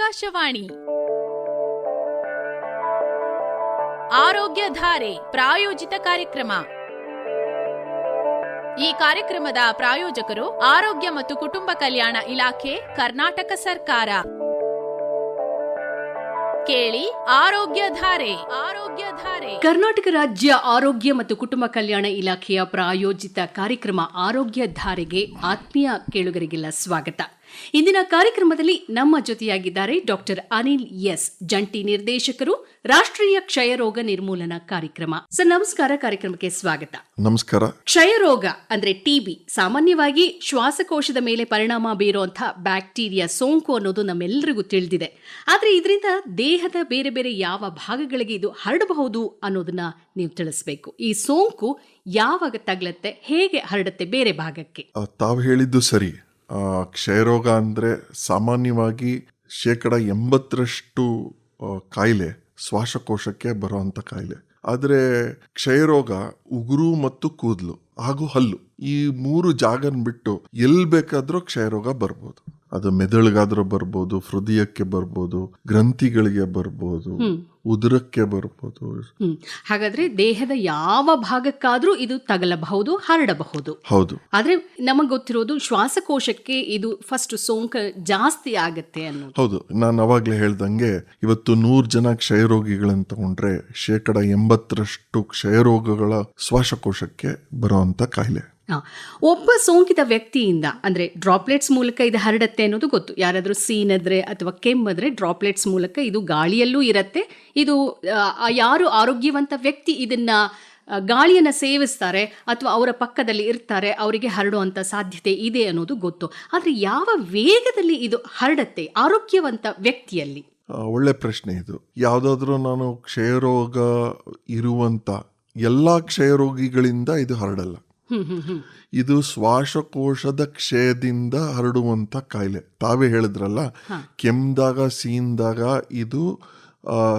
ಆಕಾಶವಾಣಿ. ಆರೋಗ್ಯ ಧಾರೆ ಪ್ರಾಯೋಜಿತ ಕಾರ್ಯಕ್ರಮ. ಈ ಕಾರ್ಯಕ್ರಮದ ಪ್ರಾಯೋಜಕರು ಆರೋಗ್ಯ ಮತ್ತು ಕುಟುಂಬ ಕಲ್ಯಾಣ ಇಲಾಖೆ, ಕರ್ನಾಟಕ ಸರ್ಕಾರ. ಕೇಳಿ ಆರೋಗ್ಯ ಧಾರೆ ಆರೋಗ್ಯ ಧಾರೆ ಕರ್ನಾಟಕ ರಾಜ್ಯ ಆರೋಗ್ಯ ಮತ್ತು ಕುಟುಂಬ ಕಲ್ಯಾಣ ಇಲಾಖೆಯ ಪ್ರಾಯೋಜಿತ ಕಾರ್ಯಕ್ರಮ ಆರೋಗ್ಯ ಧಾರೆಗೆ ಆತ್ಮೀಯ ಕೇಳುಗರಿಗೆಲ್ಲ ಸ್ವಾಗತ. ಇಂದಿನ ಕಾರ್ಯಕ್ರಮದಲ್ಲಿ ನಮ್ಮ ಜೊತೆಯಾಗಿದ್ದಾರೆ ಡಾಕ್ಟರ್ ಅನಿಲ್ ಎಸ್ ಜಂಟಿ ನಿರ್ದೇಶಕರು ರಾಷ್ಟ್ರೀಯ ಕ್ಷಯರೋಗ ನಿರ್ಮೂಲನಾ ಕಾರ್ಯಕ್ರಮ. ಸರ್ ನಮಸ್ಕಾರ ಕಾರ್ಯಕ್ರಮಕ್ಕೆ ಸ್ವಾಗತ. ನಮಸ್ಕಾರ. ಕ್ಷಯರೋಗ ಅಂದ್ರೆ ಟಿಬಿ ಸಾಮಾನ್ಯವಾಗಿ ಶ್ವಾಸಕೋಶದ ಮೇಲೆ ಪರಿಣಾಮ ಬೀರುವಂತಹ ಬ್ಯಾಕ್ಟೀರಿಯಾ ಸೋಂಕು ಅನ್ನೋದು ನಮ್ಮೆಲ್ಲರಿಗೂ ತಿಳಿದಿದೆ. ಆದ್ರೆ ಇದರಿಂದ ದೇಹದ ಬೇರೆ ಬೇರೆ ಯಾವ ಭಾಗಗಳಿಗೆ ಇದು ಹರಡಬಹುದು ಅನ್ನೋದನ್ನ ನೀವು ತಿಳಿಸ್ಬೇಕು. ಈ ಸೋಂಕು ಯಾವಾಗ ತಗ್ಲತ್ತೆ ಹೇಗೆ ಹರಡುತ್ತೆ ಬೇರೆ ಭಾಗಕ್ಕೆ? ತಾವು ಹೇಳಿದ್ದು ಸರಿ. ಕ್ಷಯರೋಗ ಅಂದರೆ ಸಾಮಾನ್ಯವಾಗಿ ಶೇಕಡ ಎಂಬತ್ತರಷ್ಟು ಕಾಯಿಲೆ, ಶ್ವಾಸಕೋಶಕ್ಕೆ ಬರುವಂಥ ಕಾಯಿಲೆ. ಆದರೆ ಕ್ಷಯರೋಗ ಉಗುರು ಮತ್ತು ಕೂದಲು ಹಾಗೂ ಹಲ್ಲು ಈ ಮೂರು ಜಾಗನ್ ಬಿಟ್ಟು ಎಲ್ಲಿ ಬೇಕಾದರೂ ಕ್ಷಯರೋಗ ಬರ್ಬೋದು. ಅದು ಮೆದುಳಿಗಾದ್ರೂ ಬರ್ಬೋದು ಹೃದಯಕ್ಕೆ ಬರ್ಬೋದು ಗ್ರಂಥಿಗಳಿಗೆ ಬರ್ಬೋದು ಉದರಕ್ಕೆ ಬರ್ಬೋದು. ಹಾಗಾದ್ರೆ ದೇಹದ ಯಾವ ಭಾಗಕ್ಕಾದ್ರೂ ಇದು ತಗಲಬಹುದು ಹರಡಬಹುದು. ಹೌದು. ಆದ್ರೆ ನಮಗ್ ಗೊತ್ತಿರೋದು ಶ್ವಾಸಕೋಶಕ್ಕೆ ಇದು ಫಸ್ಟ್ ಸೋಂಕ ಜಾಸ್ತಿ ಆಗತ್ತೆ ಅನ್ನೋದು. ಹೌದು. ನಾನು ಅವಾಗ್ಲೇ ಹೇಳ್ದಂಗೆ ಇವತ್ತು ನೂರ್ ಜನ ಕ್ಷಯರೋಗಿಗಳನ್ನು ತಗೊಂಡ್ರೆ ಶೇಕಡ ಎಂಬತ್ತರಷ್ಟು ಕ್ಷಯರೋಗಗಳ ಶ್ವಾಸಕೋಶಕ್ಕೆ ಬರುವಂತ ಕಾಯಿಲೆ. ಒಬ್ಬ ಸೋಂಕಿತ ವ್ಯಕ್ತಿಯಿಂದ, ಅಂದರೆ ಡ್ರಾಪ್ಲೆಟ್ಸ್ ಮೂಲಕ ಇದು ಹರಡತ್ತೆ ಅನ್ನೋದು ಗೊತ್ತು. ಯಾರಾದರೂ ಸೀನದ್ರೆ ಅಥವಾ ಕೆಮ್ಮದ್ರೆ ಡ್ರಾಪ್ಲೆಟ್ಸ್ ಮೂಲಕ ಇದು ಗಾಳಿಯಲ್ಲೂ ಇರತ್ತೆ. ಇದು ಯಾರು ಆರೋಗ್ಯವಂತ ವ್ಯಕ್ತಿ ಇದನ್ನು ಗಾಳಿಯನ್ನು ಸೇವಿಸ್ತಾರೆ ಅಥವಾ ಅವರ ಪಕ್ಕದಲ್ಲಿ ಇರ್ತಾರೆ, ಅವರಿಗೆ ಹರಡುವಂಥ ಸಾಧ್ಯತೆ ಇದೆ ಅನ್ನೋದು ಗೊತ್ತು. ಆದರೆ ಯಾವ ವೇಗದಲ್ಲಿ ಇದು ಹರಡತ್ತೆ ಆರೋಗ್ಯವಂತ ವ್ಯಕ್ತಿಯಲ್ಲಿ? ಒಳ್ಳೆ ಪ್ರಶ್ನೆ ಇದು. ಯಾವುದಾದ್ರೂ ನಾನು ಕ್ಷಯರೋಗ ಇರುವಂಥ ಎಲ್ಲ ಕ್ಷಯರೋಗಿಗಳಿಂದ ಇದು ಹರಡಲ್ಲ. ಇದು ಶ್ವಾಸಕೋಶದ ಕ್ಷಯದಿಂದ ಹರಡುವಂತ ಕಾಯಿಲೆ. ತಾವೇ ಹೇಳಿದ್ರಲ್ಲ ಕೆಮ್ಮಿದಾಗ ಸೀನ್ದಾಗ ಇದು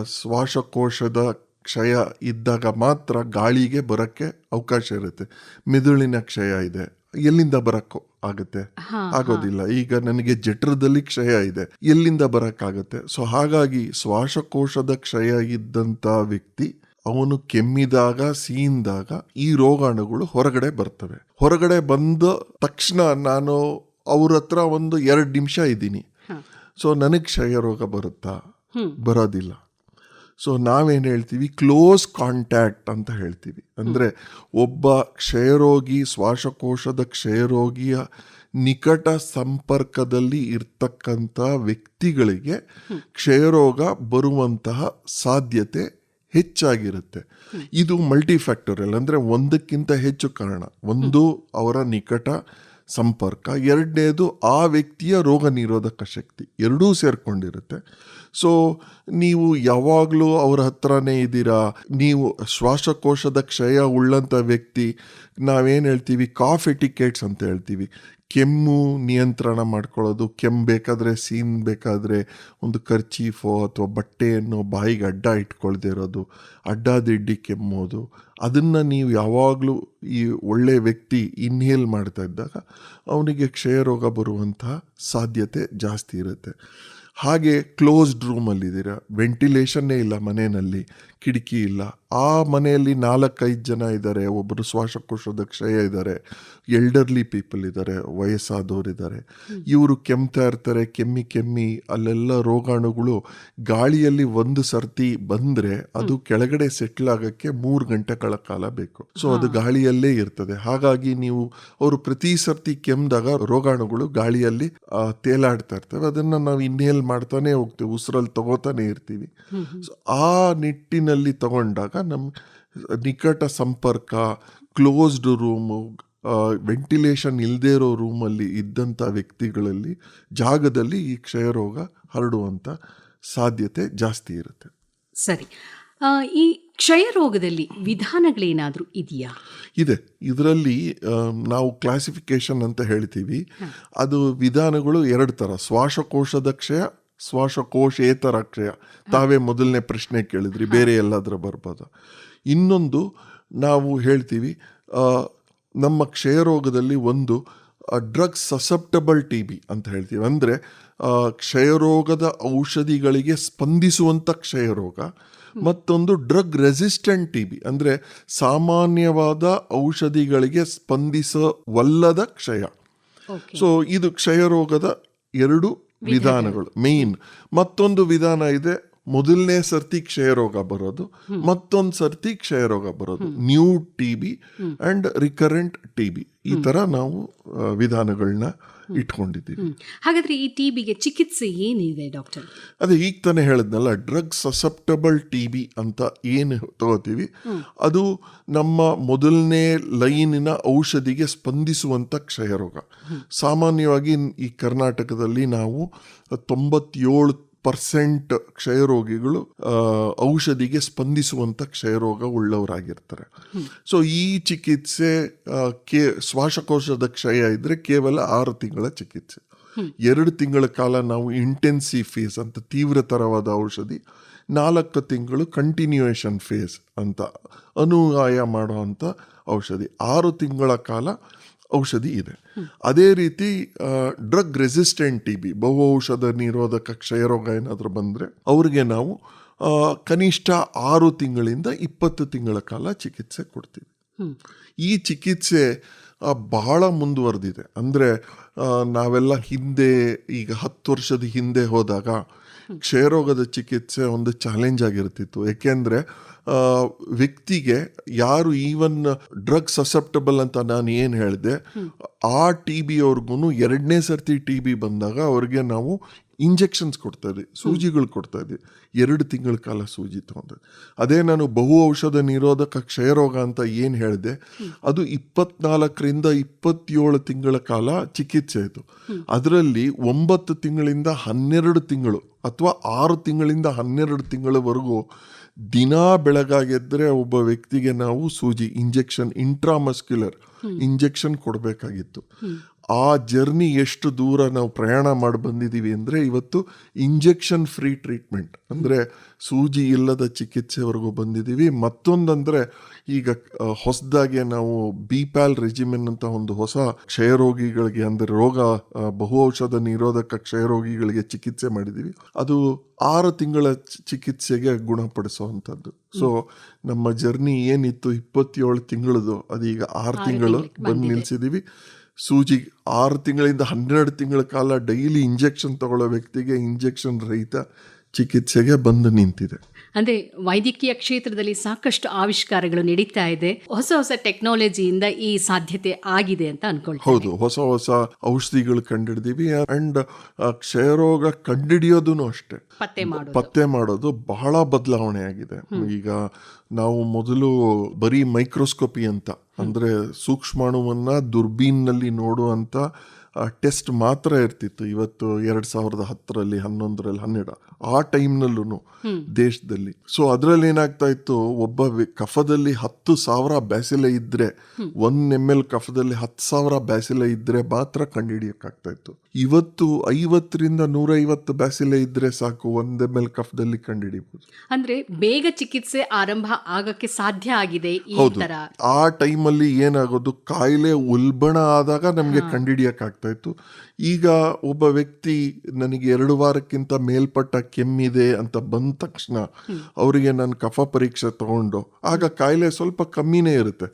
ಶ್ವಾಸಕೋಶದ ಕ್ಷಯ ಇದ್ದಾಗ ಮಾತ್ರ ಗಾಳಿಗೆ ಬರಕ್ಕೆ ಅವಕಾಶ ಇರುತ್ತೆ. ಮಿದುಳಿನ ಕ್ಷಯ ಇದೆ. ಎಲ್ಲಿಂದ ಬರಕ್ಕೋ ಆಗುತ್ತೆ. ಆಗೋದಿಲ್ಲ. ಈಗ ನನಗೆ ಜಠರದಲ್ಲಿ ಕ್ಷಯ ಇದೆ. ಎಲ್ಲಿಂದ ಬರಕ್ಕಾಗತ್ತೆ? ಸೊ ಹಾಗಾಗಿ ಶ್ವಾಸಕೋಶದ ಕ್ಷಯ ಇದ್ದಂತ ವ್ಯಕ್ತಿ ಅವನು ಕೆಮ್ಮಿದಾಗ ಸೀಂದಾಗ ಈ ರೋಗಾಣುಗಳು ಹೊರಗಡೆ ಬರ್ತವೆ. ಹೊರಗಡೆ ಬಂದ ತಕ್ಷಣ ನಾನು ಅವ್ರ ಹತ್ರ ಒಂದು ಎರಡು ನಿಮಿಷ ಇದ್ದೀನಿ. ಸೊ ನನಗೆ ಕ್ಷಯ ರೋಗ ಬರುತ್ತಾ? ಬರೋದಿಲ್ಲ. ಸೊ ನಾವೇನು ಹೇಳ್ತೀವಿ? ಕ್ಲೋಸ್ ಕಾಂಟ್ಯಾಕ್ಟ್ ಅಂತ ಹೇಳ್ತೀವಿ. ಅಂದರೆ ಒಬ್ಬ ಕ್ಷಯರೋಗಿ ಶ್ವಾಸಕೋಶದ ಕ್ಷಯರೋಗಿಯ ನಿಕಟ ಸಂಪರ್ಕದಲ್ಲಿ ಇರ್ತಕ್ಕಂಥ ವ್ಯಕ್ತಿಗಳಿಗೆ ಕ್ಷಯರೋಗ ಬರುವಂತಹ ಸಾಧ್ಯತೆ ಹೆಚ್ಚಾಗಿರುತ್ತೆ. ಇದು ಮಲ್ಟಿಫ್ಯಾಕ್ಟೋರಿಯಲ್ ಅಂದರೆ ಒಂದಕ್ಕಿಂತ ಹೆಚ್ಚು ಕಾರಣ. ಒಂದು ಅವರ ನಿಕಟ ಸಂಪರ್ಕ, ಎರಡನೇದು ಆ ವ್ಯಕ್ತಿಯ ರೋಗ ನಿರೋಧಕ ಶಕ್ತಿ. ಎರಡೂ ಸೇರ್ಕೊಂಡಿರುತ್ತೆ. ಸೊ ನೀವು ಯಾವಾಗಲೂ ಅವ್ರ ಹತ್ರನೇ ಇದ್ದೀರಾ? ನೀವು ಶ್ವಾಸಕೋಶದ ಕ್ಷಯ ಉಳ್ಳಂಥ ವ್ಯಕ್ತಿ. ನಾವೇನು ಹೇಳ್ತೀವಿ? ಕಾಫ್ ಎಟಿಕೇಟ್ಸ್ ಅಂತ ಹೇಳ್ತೀವಿ. ಕೆಮ್ಮು ನಿಯಂತ್ರಣ ಮಾಡ್ಕೊಳ್ಳೋದು. ಕೆಮ್ಮು ಬೇಕಾದರೆ ಸೀನ್ ಬೇಕಾದರೆ ಒಂದು ಕರ್ಚೀಫೋ ಅಥವಾ ಬಟ್ಟೆಯನ್ನು ಬಾಯಿಗೆ ಅಡ್ಡ ಇಟ್ಕೊಳ್ದೇ ಇರೋದು. ಅಡ್ಡಾದಿಡ್ಡಿ ಕೆಮ್ಮೋದು. ಅದನ್ನು ನೀವು ಯಾವಾಗಲೂ ಈ ಒಳ್ಳೆಯ ವ್ಯಕ್ತಿ ಇನ್ಹೇಲ್ ಮಾಡ್ತಾ ಇದ್ದಾಗ ಅವನಿಗೆ ಕ್ಷಯರೋಗ ಬರುವಂತಹ ಸಾಧ್ಯತೆ ಜಾಸ್ತಿ ಇರುತ್ತೆ. ಹಾಗೆ ಕ್ಲೋಸ್ಡ್ ರೂಮಲ್ಲಿದ್ದೀರಾ ವೆಂಟಿಲೇಷನ್ನೇ ಇಲ್ಲ ಮನೆಯಲ್ಲಿ. ಕಿಟಕಿ ಇಲ್ಲ. ಆ ಮನೆಯಲ್ಲಿ ನಾಲ್ಕೈದು ಜನ ಇದ್ದಾರೆ. ಒಬ್ಬರು ಶ್ವಾಸಕೋಶದ ಕ್ಷಯ ಇದ್ದಾರೆ. ಎಲ್ಡರ್ಲಿ ಪೀಪಲ್ ಇದ್ದಾರೆ. ವಯಸ್ಸಾದವರು ಇದ್ದಾರೆ. ಇವರು ಕೆಮ್ತಾ ಇರ್ತಾರೆ. ಕೆಮ್ಮಿ ಕೆಮ್ಮಿ ಅಲ್ಲೆಲ್ಲ ರೋಗಾಣುಗಳು ಗಾಳಿಯಲ್ಲಿ ಒಂದು ಸರ್ತಿ ಬಂದರೆ ಅದು ಕೆಳಗಡೆ ಸೆಟ್ಲ್ ಆಗೋಕ್ಕೆ ಮೂರು ಗಂಟೆಗಳ ಕಾಲ ಬೇಕು. ಸೊ ಅದು ಗಾಳಿಯಲ್ಲೇ ಇರ್ತದೆ. ಹಾಗಾಗಿ ನೀವು ಅವರು ಪ್ರತಿ ಸರ್ತಿ ಕೆಮ್ಮಿದಾಗ ರೋಗಾಣುಗಳು ಗಾಳಿಯಲ್ಲಿ ತೇಲಾಡ್ತಾ ಇರ್ತವೆ. ಅದನ್ನು ನಾವು ಇನ್ನೇಲ್ ಮಾಡ್ತಾನೆ ಹೋಗ್ತೀವಿ. ಉಸಿರಲ್ಲಿ ತಗೋತಾನೆ ಇರ್ತೀವಿ. ಸೊ ಆ ನಿಟ್ಟಿನಲ್ಲಿ ತಗೊಂಡಾಗ ನಮ್ಮ ನಿಕಟ ಸಂಪರ್ಕ ಕ್ಲೋಸ್ಡ್ ರೂಮು ವೆಂಟಿಲೇಷನ್ ಇಲ್ಲದೇ ಇರೋ ರೂಮಲ್ಲಿ ಇದ್ದಂಥ ವ್ಯಕ್ತಿಗಳಲ್ಲಿ ಜಾಗದಲ್ಲಿ ಈ ಕ್ಷಯರೋಗ ಹರಡುವಂಥ ಸಾಧ್ಯತೆ ಜಾಸ್ತಿ ಇರುತ್ತೆ. ಸರಿ. ಈ ಕ್ಷಯ ರೋಗದಲ್ಲಿ ವಿಧಾನಗಳೇನಾದರೂ ಇದೆಯಾ? ಇದೆ. ಇದರಲ್ಲಿ ನಾವು ಕ್ಲಾಸಿಫಿಕೇಶನ್ ಅಂತ ಹೇಳ್ತೀವಿ. ಅದು ವಿಧಾನಗಳು ಎರಡು ಥರ ಶ್ವಾಸಕೋಶದ ಕ್ಷಯ ಶ್ವಾಸಕೋಶೇತರ ಕ್ಷಯ ತಾವೇ ಮೊದಲನೇ ಪ್ರಶ್ನೆ ಕೇಳಿದ್ರಿ ಬೇರೆ ಎಲ್ಲಾದರೂ ಬರ್ಬೋದು? ಇನ್ನೊಂದು ನಾವು ಹೇಳ್ತೀವಿ ನಮ್ಮ ಕ್ಷಯರೋಗದಲ್ಲಿ ಒಂದು ಡ್ರಗ್ ಸಸೆಪ್ಟಬಲ್ ಟಿ ಬಿ ಅಂತ ಹೇಳ್ತೀವಿ. ಅಂದರೆ ಕ್ಷಯರೋಗದ ಔಷಧಿಗಳಿಗೆ ಸ್ಪಂದಿಸುವಂಥ ಕ್ಷಯರೋಗ ಮತ್ತೊಂದು ಡ್ರಗ್ ರೆಸಿಸ್ಟೆಂಟ್ ಟಿ ಬಿ. ಅಂದರೆ ಸಾಮಾನ್ಯವಾದ ಔಷಧಿಗಳಿಗೆ ಸ್ಪಂದಿಸವಲ್ಲದ ಕ್ಷಯ. ಸೊ ಇದು ಕ್ಷಯರೋಗದ ಎರಡು ವಿಧಾನಗಳು ಮೇನ್. ಮತ್ತೊಂದು ವಿಧಾನ ಇದೆ ಮೊದಲನೇ ಸರ್ತಿ ಕ್ಷಯರೋಗ ಬರೋದು ಮತ್ತೊಂದು ಸರ್ತಿ ಕ್ಷಯರೋಗ ಬರೋದು. New T B and recurrent T B. ಈ ತರ ನಾವು ವಿಧಾನಗಳನ್ನ ಇಟ್ಕೊಂಡಿದ್ದೀವಿ. ಹಾಗಾದ್ರೆ ಈ ಟಿಬಿಗೆ ಚಿಕಿತ್ಸೆ ಏನಿದೆ ಡಾಕ್ಟರ್? ಅದೇ ಈಗ ತಾನೇ ಹೇಳಿದ್ನಲ್ಲ ಡ್ರಗ್ ಸಸೆಪ್ಟಬಲ್ ಟಿ ಬಿ ಅಂತ ಏನು ತಗೋತೀವಿ ಅದು ನಮ್ಮ ಮೊದಲನೇ ಲೈನಿನ ಔಷಧಿಗೆ ಸ್ಪಂದಿಸುವಂಥ ಕ್ಷಯರೋಗ. ಸಾಮಾನ್ಯವಾಗಿ ಈ ಕರ್ನಾಟಕದಲ್ಲಿ ನಾವು ತೊಂಬತ್ತೇಳು ಪರ್ಸೆಂಟ್ ಕ್ಷಯರೋಗಿಗಳು ಔಷಧಿಗೆ ಸ್ಪಂದಿಸುವಂಥ ಕ್ಷಯರೋಗ ಉಳ್ಳವರಾಗಿರ್ತಾರೆ. ಸೊ ಈ ಚಿಕಿತ್ಸೆ ಕೇ, ಶ್ವಾಸಕೋಶದ ಕ್ಷಯ ಇದ್ದರೆ ಕೇವಲ ಆರು ತಿಂಗಳ ಚಿಕಿತ್ಸೆ. ಎರಡು ತಿಂಗಳ ಕಾಲ ನಾವು ಇಂಟೆನ್ಸಿವ್ ಫೇಸ್ ಅಂತ ತೀವ್ರತರವಾದ ಔಷಧಿ, ನಾಲ್ಕು ತಿಂಗಳು ಕಂಟಿನ್ಯೂಯೇಷನ್ ಫೇಸ್ ಅಂತ ಅನುಯಾಯ ಮಾಡುವಂಥ ಔಷಧಿ. ಆರು ತಿಂಗಳ ಕಾಲ ಔಷಧಿ ಇದೆ. ಅದೇ ರೀತಿ ಡ್ರಗ್ ರೆಸಿಸ್ಟೆಂಟ್ ಟಿ ಬಿ ಬಹು ಔಷಧ ನಿರೋಧಕ ಕ್ಷಯರೋಗ ಏನಾದರೂ ಬಂದರೆ ಅವ್ರಿಗೆ ನಾವು ಕನಿಷ್ಠ ಆರು ತಿಂಗಳಿಂದ ಇಪ್ಪತ್ತು ತಿಂಗಳ ಕಾಲ ಚಿಕಿತ್ಸೆ ಕೊಡ್ತೀವಿ. ಈ ಚಿಕಿತ್ಸೆ ಬಹಳ ಮುಂದುವರೆದಿದೆ. ಅಂದರೆ ನಾವೆಲ್ಲ ಹಿಂದೆ, ಈಗ ಹತ್ತು ವರ್ಷದ ಹಿಂದೆ ಹೋದಾಗ ಕ್ಷಯರೋಗದ ಚಿಕಿತ್ಸೆ ಒಂದು ಚಾಲೆಂಜ್ ಆಗಿರ್ತಿತ್ತು. ಏಕೆಂದರೆ ವ್ಯಕ್ತಿಗೆ ಯಾರು ಈವನ್ ಡ್ರಗ್ ಸಸೆಪ್ಟಬಲ್ ಅಂತ ನಾನು ಏನು ಹೇಳಿದೆ ಆ ಟಿ ಬಿ ಅವ್ರಿಗೂ ಎರಡನೇ ಸರ್ತಿ ಟಿ ಬಿ ಬಂದಾಗ ಅವ್ರಿಗೆ ನಾವು ಇಂಜೆಕ್ಷನ್ಸ್ ಕೊಡ್ತಾ ಇದ್ವಿ ಸೂಜಿಗಳು ಕೊಡ್ತಾ ಇದ್ವಿ ಎರಡು ತಿಂಗಳ ಕಾಲ ಸೂಜಿ ತೊಗೊಂಡು ಅದೇ ನಾನು ಬಹು ಔಷಧ ನಿರೋಧಕ ಕ್ಷಯರೋಗ ಅಂತ ಏನು ಹೇಳಿದೆ, ಅದು ಇಪ್ಪತ್ನಾಲ್ಕರಿಂದ ಇಪ್ಪತ್ತೇಳು ತಿಂಗಳ ಕಾಲ ಚಿಕಿತ್ಸೆ ಆಯಿತು. ಅದರಲ್ಲಿ ಒಂಬತ್ತು ತಿಂಗಳಿಂದ ಹನ್ನೆರಡು ತಿಂಗಳು ಅಥವಾ ಆರು ತಿಂಗಳಿಂದ ಹನ್ನೆರಡು ತಿಂಗಳವರೆಗೂ ದಿನಾ ಬೆಳಗಾಗೆದ್ರೆ ಒಬ್ಬ ವ್ಯಕ್ತಿಗೆ ನಾವು ಸೂಜಿ, ಇಂಜೆಕ್ಷನ್ ಇಂಟ್ರಾಮಸ್ಕ್ಯುಲರ್ ಇಂಜೆಕ್ಷನ್ ಕೊಡಬೇಕಾಗಿತ್ತು. ಆ ಜರ್ನಿ ಎಷ್ಟು ದೂರ ನಾವು ಪ್ರಯಾಣ ಮಾಡಿ ಬಂದಿದ್ದೀವಿ ಅಂದರೆ ಇವತ್ತು ಇಂಜೆಕ್ಷನ್ ಫ್ರೀ ಟ್ರೀಟ್ಮೆಂಟ್. ಅಂದರೆ ಸೂಜಿ ಇಲ್ಲದ ಚಿಕಿತ್ಸೆವರೆಗೂ ಬಂದಿದ್ದೀವಿ. ಮತ್ತೊಂದಂದರೆ ಈಗ ಹೊಸದಾಗಿ ನಾವು ಬಿ ಪ್ಯಾಲ್ ರೆಜಿಮೆನ್ ಅಂತ ಒಂದು ಹೊಸ ಕ್ಷಯರೋಗಿಗಳಿಗೆ ಅಂದರೆ ರೋಗ ಬಹು ಔಷಧ ನಿರೋಧಕ ಕ್ಷಯರೋಗಿಗಳಿಗೆ ಚಿಕಿತ್ಸೆ ಮಾಡಿದ್ದೀವಿ. ಅದು ಆರು ತಿಂಗಳ ಚಿಕಿತ್ಸೆಗೆ ಗುಣಪಡಿಸುವಂಥದ್ದು. ಸೊ ನಮ್ಮ ಜರ್ನಿ ಏನಿತ್ತು ಇಪ್ಪತ್ತೇಳು ತಿಂಗಳದು ಅದೀಗ ಆರು ತಿಂಗಳು ಬಂದು ನಿಲ್ಸಿದ್ದೀವಿ. ಸೂಜಿ ಆರು ತಿಂಗಳಿಂದ ಹನ್ನೆರಡು ತಿಂಗಳ ಕಾಲ ಡೈಲಿ ಇಂಜೆಕ್ಷನ್ ತಗೊಳ್ಳೋ ವ್ಯಕ್ತಿಗೆ ಇಂಜೆಕ್ಷನ್ ರಹಿತ ಚಿಕಿತ್ಸೆಗೆ ಬಂದು ನಿಂತಿದೆ. ಅಂದ್ರೆ ವೈದ್ಯಕೀಯ ಕ್ಷೇತ್ರದಲ್ಲಿ ಸಾಕಷ್ಟು ಆವಿಷ್ಕಾರಗಳು ನಡೀತಾ ಇದೆ. ಹೊಸ ಹೊಸ ಟೆಕ್ನಾಲಜಿಯಿಂದ ಈ ಸಾಧ್ಯತೆ ಆಗಿದೆ ಅಂತ ಅನ್ಕೊಳ್ತೀವಿ ಹೌದು ಹೊಸ ಹೊಸ ಔಷಧಿಗಳು ಕಂಡಿಡಿದೀವಿ ಅಂಡ್ ಕ್ಷಯರೋಗ ಕಂಡಿಡಿಯೋದು ಅಷ್ಟೇ. ಪತ್ತೆ ಮಾಡೋದು. ಪತ್ತೆ ಮಾಡೋದು ಬಹಳ ಬದಲಾವಣೆ ಆಗಿದೆ. ಈಗ ನಾವು ಮೊದಲು ಬರೀ ಮೈಕ್ರೋಸ್ಕೋಪಿ ಅಂತ ಅಂದ್ರೆ ಸೂಕ್ಷ್ಮಾಣುವನ್ನ ದುರ್ಬೀನ್ನಲ್ಲಿ ನೋಡುವಂತ ಟೆಸ್ಟ್ ಮಾತ್ರ ಇರ್ತಿತ್ತು. ಇವತ್ತು ಎರಡ್ ಸಾವಿರದ ಹತ್ತರಲ್ಲಿ ಹನ್ನೊಂದರಲ್ಲಿ ಹನ್ನೆರಡು. ಆ ಟೈಮ್ನಲ್ಲೂ ದೇಶದಲ್ಲಿ. ಸೊ ಅದರಲ್ಲಿ ಏನಾಗ್ತಾ ಇತ್ತು ಒಬ್ಬ ಕಫದಲ್ಲಿ ಹತ್ತು ಸಾವಿರ ಬ್ಯಾಸಿಲೆ ಇದ್ರೆ ಒಂದ್ ಎಂ ಎಲ್ ಕಫದಲ್ಲಿ ಹತ್ತು ಸಾವಿರ ಬ್ಯಾಸಿಲೆ ಇದ್ರೆ ಮಾತ್ರ ಕಂಡುಹಿಡಿಯಕ್ಕಾಗ್ತಾ ಇತ್ತು. ಇವತ್ತು ಐವತ್ತರಿಂದ ನೂರೈವತ್ತು ಬ್ಯಾಸಿಲೆ ಇದ್ರೆ ಸಾಕು ಒಂದ್ ಎಂ ಎಲ್ ಕಫದಲ್ಲಿ ಕಂಡುಹಿಡಿಬಹುದು ಅಂದ್ರೆ ಬೇಗ ಚಿಕಿತ್ಸೆ ಆರಂಭ ಆಗಕ್ಕೆ ಸಾಧ್ಯ ಆಗಿದೆ ಹೌದು. ಆ ಟೈಮಲ್ಲಿ ಏನಾಗೋದು ಕಾಯಿಲೆ ಉಲ್ಬಣ ಆದಾಗ ನಮಗೆ ಕಂಡುಹಿಡಿಯಕ್ಕಾಗ್ತಾ ಇತ್ತು. ಈಗ ಒಬ್ಬ ವ್ಯಕ್ತಿ ನನಗೆ ಎರಡು ವಾರಕ್ಕಿಂತ ಮೇಲ್ಪಟ್ಟ ಕೆಮ್ಮಿದೆ ಅಂತ ಬಂದ ತಕ್ಷಣ ಅವರಿಗೆ ನಾನು ಕಫ ಪರೀಕ್ಷೆ ತಗೊಂಡು ಆಗ ಕಾಯಿಲೆ ಸ್ವಲ್ಪ ಕಮ್ಮಿನೇ ಇರುತ್ತೆ.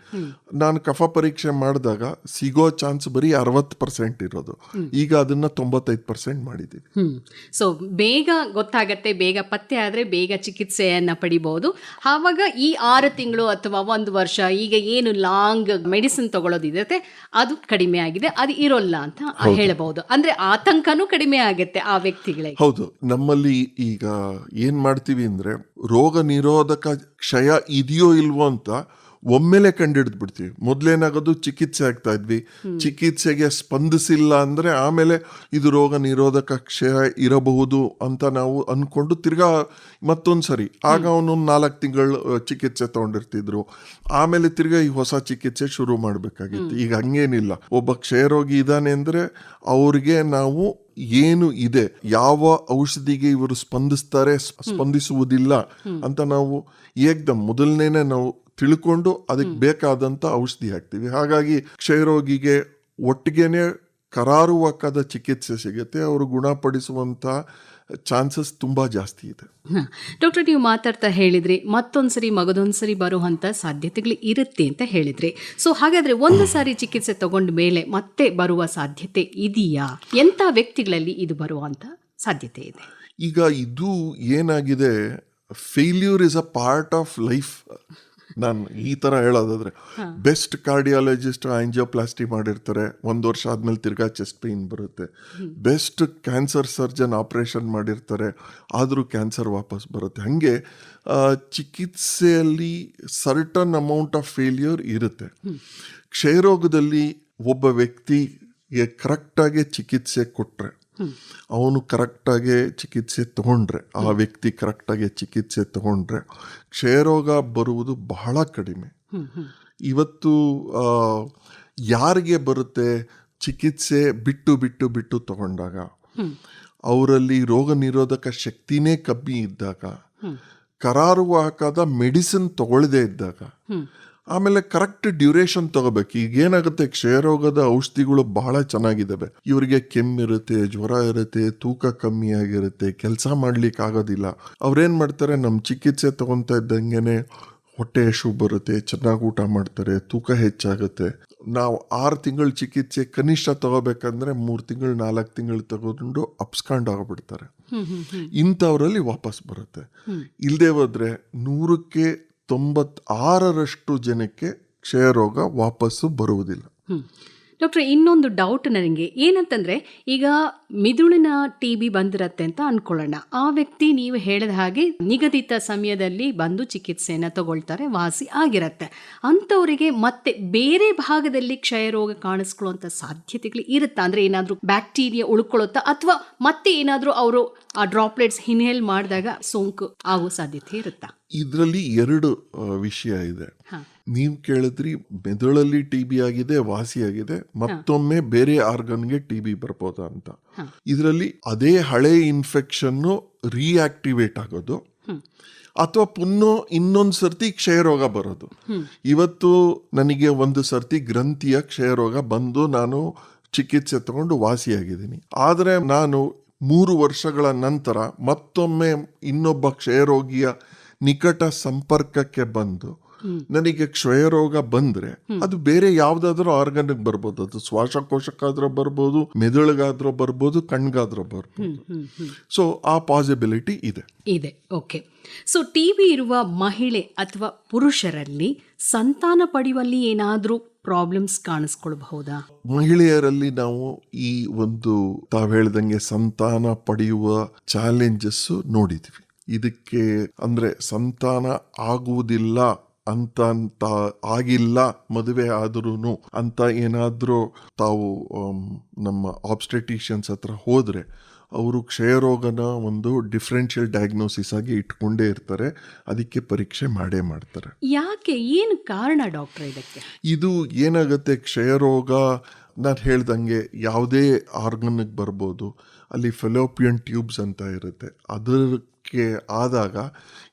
ನಾನು ಕಫ ಪರೀಕ್ಷೆ ಮಾಡಿದಾಗ ಸಿಗೋ ಚಾನ್ಸ್ ಬರೀ ಅರವತ್ತು ಪರ್ಸೆಂಟ್ ಇರೋದು. ಈಗ ಅದನ್ನ ತೊಂಬತ್ತೈದು ಪರ್ಸೆಂಟ್ ಮಾಡಿದ್ದೀವಿ ಸೊ ಬೇಗ ಗೊತ್ತಾಗತ್ತೆ ಬೇಗ ಪತ್ತೆ ಆದರೆ ಬೇಗ ಚಿಕಿತ್ಸೆಯನ್ನ ಪಡಿಬಹುದು ಆವಾಗ ಈ ಆರು ತಿಂಗಳು ಅಥವಾ ಒಂದು ವರ್ಷ ಈಗ ಏನು ಲಾಂಗ್ ಮೆಡಿಸಿನ್ ತಗೊಳ್ಳೋದಿರುತ್ತೆ ಅದು ಕಡಿಮೆ ಆಗಿದೆ ಅದು ಇರೋಲ್ಲ ಅಂತ ಹೇಳಬಹುದು. ಅಂದ್ರೆ ಆತಂಕನೂ ಕಡಿಮೆ ಆಗುತ್ತೆ ಆ ವ್ಯಕ್ತಿಗಳಿಗೆ. ಹೌದು. ನಮ್ಮಲ್ಲಿ ಈಗ ಏನ್ ಮಾಡ್ತೀವಿ ಅಂದ್ರೆ ರೋಗ ನಿರೋಧಕ ಕ್ಷಯ ಇದೆಯೋ ಇಲ್ವೋ ಅಂತ ಒಮ್ಮೆಲೆ ಕಂಡಿಡ್ದು ಬಿಡ್ತೀವಿ ಮೊದಲೇನಾಗೋದು ಚಿಕಿತ್ಸೆ ಆಗ್ತಾ ಇದ್ವಿ. ಚಿಕಿತ್ಸೆಗೆ ಸ್ಪಂದಿಸಿಲ್ಲ ಅಂದರೆ ಆಮೇಲೆ ಇದು ರೋಗ ನಿರೋಧಕ ಕ್ಷಯ ಇರಬಹುದು ಅಂತ ನಾವು ಅಂದ್ಕೊಂಡು ತಿರ್ಗಾ ಮತ್ತೊಂದು ಸರಿ. ಆಗ ಅವನು ನಾಲ್ಕು ತಿಂಗಳು ಚಿಕಿತ್ಸೆ ತಗೊಂಡಿರ್ತಿದ್ರು. ಆಮೇಲೆ ತಿರ್ಗಾ ಈ ಹೊಸ ಚಿಕಿತ್ಸೆ ಶುರು ಮಾಡಬೇಕಾಗಿತ್ತು. ಈಗ ಹಂಗೇನಿಲ್ಲ. ಒಬ್ಬ ಕ್ಷಯರೋಗಿ ಇದ್ದಾನೆ ಅಂದ್ರೆ ಅವ್ರಿಗೆ ನಾವು ಏನು ಇದೆ ಯಾವ ಔಷಧಿಗೆ ಇವರು ಸ್ಪಂದಿಸ್ತಾರೆ ಸ್ಪಂದಿಸುವುದಿಲ್ಲ ಅಂತ ನಾವು ಏಕ್ದಮ್ ಮೊದಲನೇನೆ ನಾವು ತಿಳ್ಕೊಂಡು ಅದಕ್ಕೆ ಬೇಕಾದಂತ ಔಷಧಿ ಹಾಕ್ತೀವಿ. ಹಾಗಾಗಿ ಕ್ಷಯರೋಗಿಗೆ ಒಟ್ಟಿಗೆನೆ ಕರಾರುವಾಕದ ಚಿಕಿತ್ಸೆ ಸಿಗುತ್ತೆ. ಅವರು ಗುಣಪಡಿಸುವಂಥ ಚಾನ್ಸಸ್ ತುಂಬ ಜಾಸ್ತಿ ಇದೆ. ಡಾಕ್ಟರ್ ನೀವು ಮಾತಾಡ್ತಾ ಹೇಳಿದ್ರಿ ಮತ್ತೊಂದ್ಸರಿ ಮಗದೊಂದ್ಸರಿ ಬರುವಂತ ಸಾಧ್ಯತೆಗಳು ಇರುತ್ತೆ ಅಂತ ಹೇಳಿದ್ರಿ. ಸೊ ಹಾಗಾದ್ರೆ ಒಂದು ಸಾರಿ ಚಿಕಿತ್ಸೆ ತಗೊಂಡ ಮೇಲೆ ಮತ್ತೆ ಬರುವ ಸಾಧ್ಯತೆ ಇದೆಯಾ? ಎಂಥ ವ್ಯಕ್ತಿಗಳಲ್ಲಿ ಇದು ಬರುವಂತ ಸಾಧ್ಯತೆ ಇದೆ? ಈಗ ಇದು ಏನಾಗಿದೆ failure is a part of life ನಾನು ಈ ಥರ ಹೇಳೋದಾದರೆ ಬೆಸ್ಟ್ ಕಾರ್ಡಿಯಾಲಜಿಸ್ಟ್ ಆಂಜಿಯೋಪ್ಲಾಸ್ಟಿ ಮಾಡಿರ್ತಾರೆ. ಒಂದು ವರ್ಷ ಆದಮೇಲೆ ತಿರ್ಗಾ ಚೆಸ್ಟ್ ಪೇಯ್ನ್ ಬರುತ್ತೆ. ಬೆಸ್ಟ್ ಕ್ಯಾನ್ಸರ್ ಸರ್ಜನ್ ಆಪ್ರೇಷನ್ ಮಾಡಿರ್ತಾರೆ. ಆದರೂ ಕ್ಯಾನ್ಸರ್ ವಾಪಸ್ ಬರುತ್ತೆ. ಹಾಗೆ ಚಿಕಿತ್ಸೆಯಲ್ಲಿ ಸರ್ಟನ್ ಅಮೌಂಟ್ ಆಫ್ ಫೇಲ್ಯೂರ್ ಇರುತ್ತೆ. ಕ್ಷಯರೋಗದಲ್ಲಿ ಒಬ್ಬ ವ್ಯಕ್ತಿಗೆ ಕರೆಕ್ಟಾಗಿ ಚಿಕಿತ್ಸೆ ಕೊಟ್ಟರೆ ಅವನು ಕರೆಕ್ಟಾಗಿ ಚಿಕಿತ್ಸೆ ತಗೊಂಡ್ರೆ ಆ ವ್ಯಕ್ತಿ ಕರೆಕ್ಟಾಗಿ ಚಿಕಿತ್ಸೆ ತಗೊಂಡ್ರೆ ಕ್ಷಯರೋಗ ಬರುವುದು ಬಹಳ ಕಡಿಮೆ. ಇವತ್ತು ಯಾರಿಗೆ ಬರುತ್ತೆ ಚಿಕಿತ್ಸೆ ಬಿಟ್ಟು ಬಿಟ್ಟು ಬಿಟ್ಟು ತಗೊಂಡಾಗ? ಅವರಲ್ಲಿ ರೋಗ ನಿರೋಧಕ ಶಕ್ತಿನೇ ಕಮ್ಮಿ ಇದ್ದಾಗ ಕರಾರುವಾಕದ ಮೆಡಿಸಿನ್ ತಗೊಳ್ಳದೇ ಇದ್ದಾಗ ಆಮೇಲೆ ಕರೆಕ್ಟ್ ಡ್ಯೂರೇಷನ್ ತಗೋಬೇಕು. ಈಗ ಏನಾಗುತ್ತೆ ಕ್ಷಯರೋಗದ ಔಷಧಿಗಳು ಬಹಳ ಚೆನ್ನಾಗಿದ್ದಾವೆ ಇವರಿಗೆ ಕೆಮ್ಮಿರುತ್ತೆ ಜ್ವರ ಇರುತ್ತೆ ತೂಕ ಕಮ್ಮಿ ಆಗಿರುತ್ತೆ ಕೆಲಸ ಮಾಡ್ಲಿಕ್ಕೆ ಆಗೋದಿಲ್ಲ. ಅವ್ರೇನ್ ಮಾಡ್ತಾರೆ ನಮ್ಮ ಚಿಕಿತ್ಸೆ ತಗೊಂತ ಇದ್ದಂಗೆನೆ ಹೊಟ್ಟೆ ಹಶು ಬರುತ್ತೆ ಚೆನ್ನಾಗಿ ಊಟ ಮಾಡ್ತಾರೆ ತೂಕ ಹೆಚ್ಚಾಗುತ್ತೆ. ನಾವು ಆರು ತಿಂಗಳ ಚಿಕಿತ್ಸೆ ಕನಿಷ್ಠ ತಗೋಬೇಕಂದ್ರೆ ಮೂರು ತಿಂಗಳು ನಾಲ್ಕು ತಿಂಗಳು ತಗೊಂಡು ಅಪ್ಸ್ಕಾಂಡ್ ಆಗ್ಬಿಡ್ತಾರೆ. ಇಂಥವರಲ್ಲಿ ವಾಪಸ್ ಬರುತ್ತೆ. ಇಲ್ಲದೆ ಹೋದ್ರೆ ನೂರಕ್ಕೆ ತೊಂಬತ್ತಾರರಷ್ಟು ಜನಕ್ಕೆ ಕ್ಷಯರೋಗ ವಾಪಸ್ಸು ಬರುವುದಿಲ್ಲ. ಡಾಕ್ಟರ್ ಇನ್ನೊಂದು ಡೌಟ್ ನನಗೆ. ಏನಂತಂದ್ರೆ ಈಗ ಮಿದುಳಿನ ಟಿ ಬಿ ಬಂದಿರತ್ತೆ ಅಂತ ಅನ್ಕೊಳ್ಳೋಣ. ಆ ವ್ಯಕ್ತಿ ನೀವು ಹೇಳಿದ ಹಾಗೆ ನಿಗದಿತ ಸಮಯದಲ್ಲಿ ಬಂದು ಚಿಕಿತ್ಸೆಯನ್ನು ತಗೊಳ್ತಾರೆ ವಾಸಿ ಆಗಿರತ್ತೆ. ಅಂಥವರಿಗೆ ಮತ್ತೆ ಬೇರೆ ಭಾಗದಲ್ಲಿ ಕ್ಷಯರೋಗ ಕಾಣಿಸ್ಕೊಳ್ಳುವಂಥ ಸಾಧ್ಯತೆಗಳು ಇರುತ್ತಾ? ಅಂದ್ರೆ ಏನಾದರೂ ಬ್ಯಾಕ್ಟೀರಿಯಾ ಉಳ್ಕೊಳ್ಳುತ್ತಾ? ಅಥವಾ ಮತ್ತೆ ಏನಾದರೂ ಅವರು ಆ ಡ್ರಾಪ್ಲೆಟ್ಸ್ ಹಿನ್ಹೇಲ್ ಮಾಡಿದಾಗ ಸೋಂಕು ಆಗೋ ಸಾಧ್ಯತೆ ಇರುತ್ತಾ? ಇದರಲ್ಲಿ ಎರಡು ವಿಷಯ ಇದೆ. ನೀವು ಕೇಳಿದ್ರಿ ಮೆದುಳಲ್ಲಿ ಟಿ ಬಿ ಆಗಿದೆ ವಾಸಿಯಾಗಿದೆ ಮತ್ತೊಮ್ಮೆ ಬೇರೆ ಆರ್ಗನ್ಗೆ ಟಿ ಬಿ ಬರ್ಬೋದಾ ಅಂತ. ಇದರಲ್ಲಿ ಅದೇ ಹಳೆ ಇನ್ಫೆಕ್ಷನ್ನು ರಿಯಾಕ್ಟಿವೇಟ್ ಆಗೋದು ಅಥವಾ ಪುನಃ ಇನ್ನೊಂದ್ ಸರ್ತಿ ಕ್ಷಯರೋಗ ಬರೋದು. ಇವತ್ತು ನನಗೆ ಒಂದು ಸರ್ತಿ ಗ್ರಂಥಿಯ ಕ್ಷಯರೋಗ ಬಂದು ನಾನು ಚಿಕಿತ್ಸೆ ತಗೊಂಡು ವಾಸಿಯಾಗಿದ್ದೀನಿ ಆದರೆ ನಾನು ಮೂರು ವರ್ಷಗಳ ನಂತರ ಮತ್ತೊಮ್ಮೆ ಇನ್ನೊಬ್ಬ ಕ್ಷಯರೋಗಿಯ ನಿಕಟ ಸಂಪರ್ಕಕ್ಕೆ ಬಂದು ನನಗೆ ಕ್ಷಯ ರೋಗ ಬಂದ್ರೆ ಅದು ಬೇರೆ ಯಾವ್ದಾದ್ರೂ ಆರ್ಗನ್ ಬರ್ಬೋದು. ಅದು ಶ್ವಾಸಕೋಶಕ್ಕಾದ್ರೂ ಬರ್ಬೋದು ಮೆದುಳಿಗಾದ್ರೂ ಬರ್ಬೋದು ಕಣ್ಗಾದ್ರೂ ಬರ್ಬೋದು. ಸೊ ಆ ಪಾಸಿಬಿಲಿಟಿ ಇದೆ. ಇದೆ. ಓಕೆ ಸೊ ಟಿ ಬಿ ಇರುವ ಮಹಿಳೆ ಅಥವಾ ಪುರುಷರಲ್ಲಿ ಸಂತಾನ ಪಡೆಯುವಲ್ಲಿ ಏನಾದರೂ ಪ್ರಾಬ್ಲಮ್ಸ್ ಕಾಣಿಸ್ಕೊಳ್ಬಹುದಾ? ಮಹಿಳೆಯರಲ್ಲಿ ನಾವು ಈ ಒಂದು ತಾವ್ ಹೇಳ್ದಂಗೆ ಸಂತಾನ ಪಡೆಯುವ ಚಾಲೆಂಜಸ್ ನೋಡಿದ್ವಿ. ಇದಕ್ಕೆ ಅಂದ್ರೆ ಸಂತಾನ ಆಗುವುದಿಲ್ಲ ಅಂತ ಅಂತ ಆಗಿಲ್ಲ ಮದುವೆ ಆದ್ರೂ ಅಂತ ಏನಾದರೂ ತಾವು ನಮ್ಮ ಆಬ್ಸ್ಟೆಟಿಷಿಯನ್ಸ್ ಹತ್ರ ಹೋದರೆ ಅವರು ಕ್ಷಯರೋಗನ ಒಂದು ಡಿಫ್ರೆನ್ಷಿಯಲ್ ಡಯಾಗ್ನೋಸಿಸ್ ಆಗಿ ಇಟ್ಕೊಂಡೇ ಇರ್ತಾರೆ. ಅದಕ್ಕೆ ಪರೀಕ್ಷೆ ಮಾಡೇ ಮಾಡ್ತಾರೆ. ಯಾಕೆ? ಏನು ಕಾರಣ ಡಾಕ್ಟರ್ ಇದಕ್ಕೆ? ಇದು ಏನಾಗುತ್ತೆ? ಕ್ಷಯರೋಗ ನಾನು ಹೇಳ್ದಂಗೆ ಯಾವುದೇ ಆರ್ಗನ್ಗೆ ಬರ್ಬೋದು. ಅಲ್ಲಿ ಫೆಲೋಪಿಯನ್ ಟ್ಯೂಬ್ಸ್ ಅಂತ ಇರುತ್ತೆ. ಅದಕ್ಕೆ ಆದಾಗ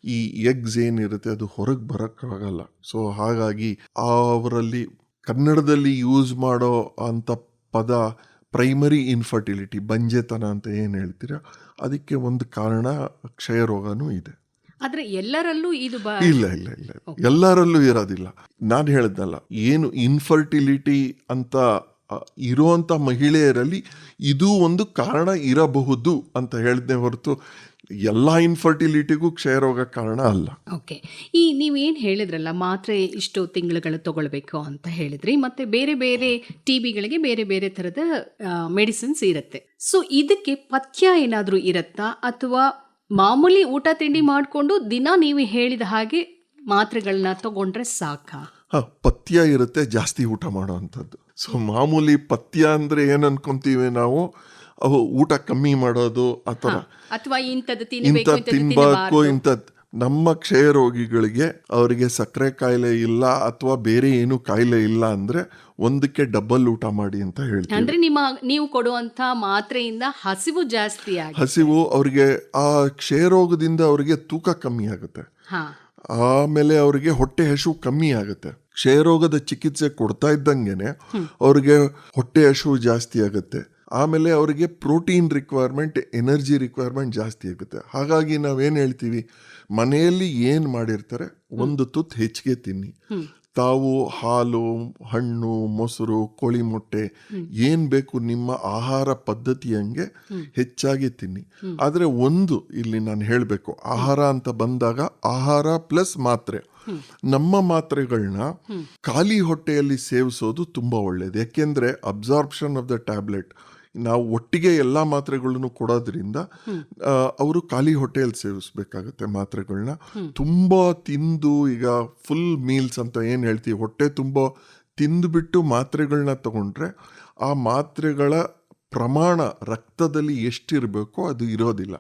ಈ ಎಗ್ಸ್ ಏನಿರುತ್ತೆ ಅದು ಹೊರಗೆ ಬರೋಕ್ಕಾಗಲ್ಲ. ಸೊ ಹಾಗಾಗಿ ಅವರಲ್ಲಿ ಕನ್ನಡದಲ್ಲಿ ಯೂಸ್ ಮಾಡೋ ಅಂಥ ಪದ ಪ್ರೈಮರಿ ಇನ್ಫರ್ಟಿಲಿಟಿ ಬಂಜೆತನ ಅಂತ ಏನು ಹೇಳ್ತೀರಾ? ಅದಕ್ಕೆ ಒಂದು ಕಾರಣ ಕ್ಷಯರೋಗನೂ ಇದೆ. ಆದರೆ ಎಲ್ಲರಲ್ಲೂ ಇದು ಇಲ್ಲ ಇಲ್ಲ ಇಲ್ಲ ಎಲ್ಲರಲ್ಲೂ ಇರೋದಿಲ್ಲ. ನಾನು ಹೇಳಿದ್ನಲ್ಲ ಏನು ಇನ್ಫರ್ಟಿಲಿಟಿ ಅಂತ ಅ, ಇರುವಂತ ಮಹಿಳೆಯರಲ್ಲಿ ಇದು ಒಂದು ಕಾರಣ ಇರಬಹುದು ಅಂತ ಹೇಳಿದ್ನೆ ಹೊರತು ಎಲ್ಲ ಇನ್ಫರ್ಟಿಲಿಟಿಗೂ ಕ್ಷಯರೋಗ ಕಾರಣ ಅಲ್ಲ. ಓಕೆ ಈ ನೀವು ಏನು ಹೇಳಿದ್ರಲ್ಲ ಮಾತ್ರೆ ಇಷ್ಟು ತಿಂಗಳುಗಳು ತಗೊಳ್ಬೇಕು ಅಂತ ಹೇಳಿದ್ರಿ ಮತ್ತೆ ಬೇರೆ ಬೇರೆ ಟಿ ಬಿಗಳಿಗೆ ಬೇರೆ ಬೇರೆ ಥರದ ಮೆಡಿಸಿನ್ಸ್ ಇರುತ್ತೆ. ಸೊ ಇದಕ್ಕೆ ಪಥ್ಯ ಏನಾದರೂ ಇರುತ್ತಾ? ಅಥವಾ ಮಾಮೂಲಿ ಊಟ ತಿಂಡಿ ಮಾಡಿಕೊಂಡು ದಿನ ನೀವು ಹೇಳಿದ ಹಾಗೆ ಮಾತ್ರೆಗಳನ್ನ ತಗೊಂಡ್ರೆ ಸಾಕಾ? ಪಥ್ಯ ಇರುತ್ತೆ ಜಾಸ್ತಿ ಊಟ ಮಾಡೋ ಅಂಥದ್ದು ಸೊ ಮಾಮೂಲಿ ಪಥ್ಯ ಅಂದ್ರೆ ಏನು ಅನ್ಕೊಂತೀವಿ ನಾವು? ಅವು ಊಟ ಕಮ್ಮಿ ಮಾಡೋದು ಆ ಥರ. ಇಂಥ ತಿನ್ನಬೇಕು ಇಂಥದ್ದು ನಮ್ಮ ಕ್ಷಯ ರೋಗಿಗಳಿಗೆ ಅವರಿಗೆ ಸಕ್ಕರೆ ಕಾಯಿಲೆ ಇಲ್ಲ ಅಥವಾ ಬೇರೆ ಏನು ಕಾಯಿಲೆ ಇಲ್ಲ ಅಂದ್ರೆ ಒಂದಕ್ಕೆ ಡಬಲ್ ಊಟ ಮಾಡಿ ಅಂತ ಹೇಳ್ತೀವಿ. ಅಂದ್ರೆ ನಿಮ್ಮ ನೀವು ಕೊಡುವಂತ ಮಾತ್ರೆಯಿಂದ ಹಸಿವು ಜಾಸ್ತಿ ಹಸಿವು ಅವರಿಗೆ ಆ ಕ್ಷಯ ರೋಗದಿಂದ ಅವರಿಗೆ ತೂಕ ಕಮ್ಮಿ ಆಗುತ್ತೆ. ಆಮೇಲೆ ಅವರಿಗೆ ಹೊಟ್ಟೆ ಹಸಿವು ಕಮ್ಮಿ ಆಗುತ್ತೆ. ಕ್ಷಯರೋಗದ ಚಿಕಿತ್ಸೆ ಕೊಡ್ತಾ ಇದ್ದಂಗೆನೆ ಅವ್ರಿಗೆ ಹೊಟ್ಟೆ ಹಸಿವು ಜಾಸ್ತಿ ಆಗುತ್ತೆ. ಆಮೇಲೆ ಅವರಿಗೆ ಪ್ರೋಟೀನ್ ರಿಕ್ವೈರ್ಮೆಂಟ್ ಎನರ್ಜಿ ರಿಕ್ವೈರ್ಮೆಂಟ್ ಜಾಸ್ತಿ ಆಗುತ್ತೆ. ಹಾಗಾಗಿ ನಾವೇನು ಹೇಳ್ತೀವಿ ಮನೆಯಲ್ಲಿ ಏನು ಮಾಡಿರ್ತಾರೆ ಒಂದು ತುತ್ತು ಹೆಚ್ಚಿಗೆ ತಿನ್ನಿ. ತಾವು ಹಾಲು ಹಣ್ಣು ಮೊಸರು ಕೋಳಿ ಮೊಟ್ಟೆ ಏನ್ ಬೇಕು ನಿಮ್ಮ ಆಹಾರ ಪದ್ಧತಿಯಂಗೆ ಹೆಚ್ಚಾಗಿ ತಿನ್ನಿ. ಆದರೆ ಒಂದು ಇಲ್ಲಿ ನಾನು ಹೇಳಬೇಕು ಆಹಾರ ಅಂತ ಬಂದಾಗ ಆಹಾರ ಪ್ಲಸ್ ಮಾತ್ರೆ. ನಮ್ಮ ಮಾತ್ರೆಗಳನ್ನ ಖಾಲಿ ಹೊಟ್ಟೆಯಲ್ಲಿ ಸೇವಿಸೋದು ತುಂಬಾ ಒಳ್ಳೇದು. ಯಾಕೆಂದ್ರೆ ಅಬ್ಸಾರ್ಪ್ಷನ್ ಆಫ್ ದ ಟ್ಯಾಬ್ಲೆಟ್ ನಾವು ಒಟ್ಟಿಗೆ ಎಲ್ಲ ಮಾತ್ರೆಗಳನ್ನು ಕೊಡೋದ್ರಿಂದ ಅವರು ಖಾಲಿ ಹೊಟ್ಟೆಯಲ್ಲಿ ಸೇವಿಸ್ಬೇಕಾಗತ್ತೆ ಮಾತ್ರೆಗಳನ್ನ ತುಂಬ ತಿಂದು ಈಗ ಫುಲ್ ಮೀಲ್ಸ್ ಅಂತ ಏನು ಹೇಳ್ತೀವಿ, ಹೊಟ್ಟೆ ತುಂಬ ತಿಂದುಬಿಟ್ಟು ಮಾತ್ರೆಗಳನ್ನ ತಗೊಂಡ್ರೆ, ಆ ಮಾತ್ರೆಗಳ ಪ್ರಮಾಣ ರಕ್ತದಲ್ಲಿ ಎಷ್ಟಿರಬೇಕೋ ಅದು ಇರೋದಿಲ್ಲ.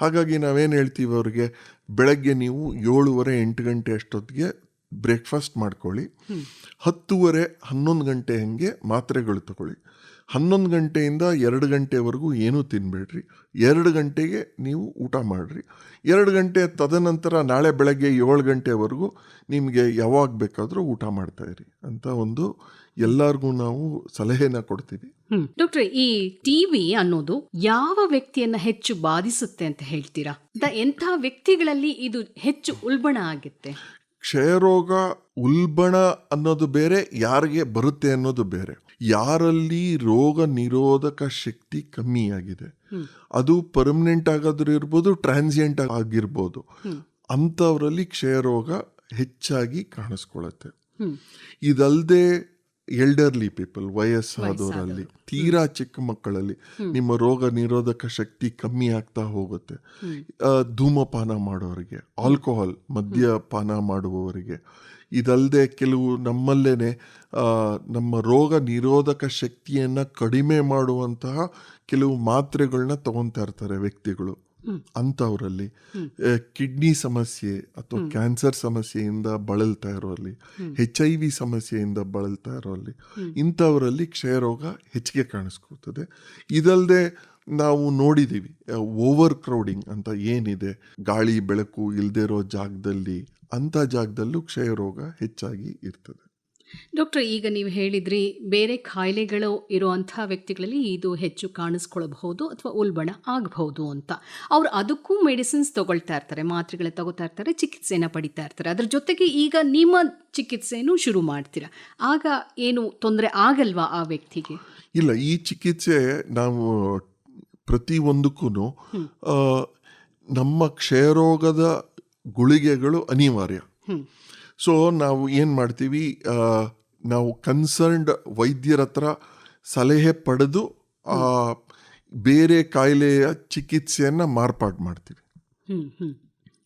ಹಾಗಾಗಿ ನಾವೇನು ಹೇಳ್ತೀವಿ ಅವರಿಗೆ, ಬೆಳಗ್ಗೆ ನೀವು ಏಳುವರೆ ಎಂಟು ಗಂಟೆ ಅಷ್ಟೊತ್ತಿಗೆ ಬ್ರೇಕ್ಫಾಸ್ಟ್ ಮಾಡ್ಕೊಳ್ಳಿ. ಹತ್ತುವರೆ ಹನ್ನೊಂದು ಗಂಟೆ ಹಂಗೆ ಮಾತ್ರೆಗಳು ತಗೊಳ್ಳಿ. ಹನ್ನೊಂದು ಗಂಟೆಯಿಂದ ಎರಡು ಗಂಟೆವರೆಗೂ ಏನೂ ತಿನ್ಬೇಡ್ರಿ. ಎರಡು ಗಂಟೆಗೆ ನೀವು ಊಟ ಮಾಡಿರಿ. ಎರಡು ಗಂಟೆ ತದನಂತರ ನಾಳೆ ಬೆಳಗ್ಗೆ ಏಳು ಗಂಟೆವರೆಗೂ ನಿಮಗೆ ಯಾವಾಗ ಬೇಕಾದರೂ ಊಟ ಮಾಡ್ತಾ ಇರಿ ಅಂತ ಒಂದು ಎಲ್ಲರಿಗೂ ನಾವು ಸಲಹೆನ ಕೊಡ್ತೀವಿ. ಡಾಕ್ಟರ್ ಈ ಟಿವಿ ಅನ್ನೋದು ಯಾವ ವ್ಯಕ್ತಿಯನ್ನ ಹೆಚ್ಚು ಬಾಧಿಸುತ್ತೆ ಅಂತ ಹೇಳ್ತೀರಾ? ಎಂಥ ವ್ಯಕ್ತಿಗಳಲ್ಲಿ ಇದು ಹೆಚ್ಚು ಉಲ್ಬಣ ಆಗುತ್ತೆ? ಕ್ಷಯರೋಗ ಉಲ್ಬಣ ಅನ್ನೋದು ಬೇರೆ ಯಾರಿಗೆ ಬರುತ್ತೆ ಅನ್ನೋದು ಬೇರೆ. ಯಾರಲ್ಲಿ ರೋಗ ನಿರೋಧಕ ಶಕ್ತಿ ಕಮ್ಮಿ ಆಗಿದೆ ಅದು ಪರ್ಮನೆಂಟ್ ಆಗಾದ್ರೂ ಇರ್ಬೋದು ಟ್ರಾನ್ಸಿಯೆಂಟ್ ಆಗಿರ್ಬೋದು ಅಂಥವರಲ್ಲಿ ಕ್ಷಯರೋಗ ಹೆಚ್ಚಾಗಿ ಕಾಣಿಸ್ಕೊಳತ್ತೆ ಇದಲ್ಲದೆ ಎಲ್ಡರ್ಲಿ ಪೀಪಲ್ ವಯಸ್ಸಾದವರಲ್ಲಿ ತೀರಾ ಚಿಕ್ಕ ಮಕ್ಕಳಲ್ಲಿ ನಿಮ್ಮ ರೋಗ ನಿರೋಧಕ ಶಕ್ತಿ ಕಮ್ಮಿ ಆಗ್ತಾ ಹೋಗುತ್ತೆ. ಧೂಮಪಾನ ಮಾಡೋರಿಗೆ ಆಲ್ಕೋಹಾಲ್ ಮದ್ಯಪಾನ ಮಾಡುವವರಿಗೆ ಇದಲ್ಲದೆ ಕೆಲವು ನಮ್ಮಲ್ಲೇನೆ ನಮ್ಮ ರೋಗ ನಿರೋಧಕ ಶಕ್ತಿಯನ್ನು ಕಡಿಮೆ ಮಾಡುವಂತಹ ಕೆಲವು ಮಾತ್ರೆಗಳನ್ನ ತಗೊತಾ ಇರ್ತಾರೆ ವ್ಯಕ್ತಿಗಳು. ಅಂಥವರಲ್ಲಿ ಕಿಡ್ನಿ ಸಮಸ್ಯೆ ಅಥವಾ ಕ್ಯಾನ್ಸರ್ ಸಮಸ್ಯೆಯಿಂದ ಬಳಲ್ತಾ ಇರೋಲ್ಲಿ ಹೆಚ್ ಐ ವಿ ಸಮಸ್ಯೆಯಿಂದ ಬಳಲ್ತಾ ಇರೋಲ್ಲಿ ಇಂಥವರಲ್ಲಿ ಕ್ಷಯರೋಗ ಹೆಚ್ಚಿಗೆ ಕಾಣಿಸ್ಕೊಳ್ತದೆ. ಇದಲ್ಲದೆ ನಾವು ನೋಡಿದ್ದೀವಿ ಓವರ್ ಕ್ರೌಡಿಂಗ್ ಅಂತ ಏನಿದೆ ಗಾಳಿ ಬೆಳಕು ಇಲ್ಲದೆ ಇರೋ ಜಾಗದಲ್ಲಿ ಅಂಥ ಜಾಗದಲ್ಲೂ ಕ್ಷಯರೋಗ ಹೆಚ್ಚಾಗಿ ಇರ್ತದೆ. ಡಾಕ್ಟರ್ ಈಗ ನೀವು ಹೇಳಿದ್ರಿ ಬೇರೆ ಖಾಯಿಲೆಗಳು ಇರುವಂಥ ವ್ಯಕ್ತಿಗಳಲ್ಲಿ ಇದು ಹೆಚ್ಚು ಕಾಣಿಸ್ಕೊಳ್ಬಹುದು ಅಥವಾ ಉಲ್ಬಣ ಆಗಬಹುದು ಅಂತ. ಅವ್ರು ಅದಕ್ಕೂ ಮೆಡಿಸಿನ್ಸ್ ತಗೊಳ್ತಾ ಇರ್ತಾರೆ ಮಾತ್ರೆಗಳ ತಗೋತಾ ಇರ್ತಾರೆ ಚಿಕಿತ್ಸೆನ ಪಡಿತಾ ಇರ್ತಾರೆ. ಅದ್ರ ಜೊತೆಗೆ ಈಗ ನಿಮ್ಮ ಚಿಕಿತ್ಸೆನೂ ಶುರು ಮಾಡ್ತೀರಾ? ಆಗ ಏನು ತೊಂದರೆ ಆಗಲ್ವಾ ಆ ವ್ಯಕ್ತಿಗೆ? ಇಲ್ಲ ಈ ಚಿಕಿತ್ಸೆ ನಾವು ಪ್ರತಿ ಒಂದಕ್ಕೂ ನಮ್ಮ ಕ್ಷಯರೋಗದ ಗುಳಿಗೆಗಳು ಅನಿವಾರ್ಯ. ಸೊ ನಾವು ಏನು ಮಾಡ್ತೀವಿ ನಾವು ಕನ್ಸರ್ನ್ಡ್ ವೈದ್ಯರ ಹತ್ರ ಸಲಹೆ ಪಡೆದು ಬೇರೆ ಕಾಯಿಲೆಯ ಚಿಕಿತ್ಸೆಯನ್ನು ಮಾರ್ಪಾಡು ಮಾಡ್ತೀವಿ.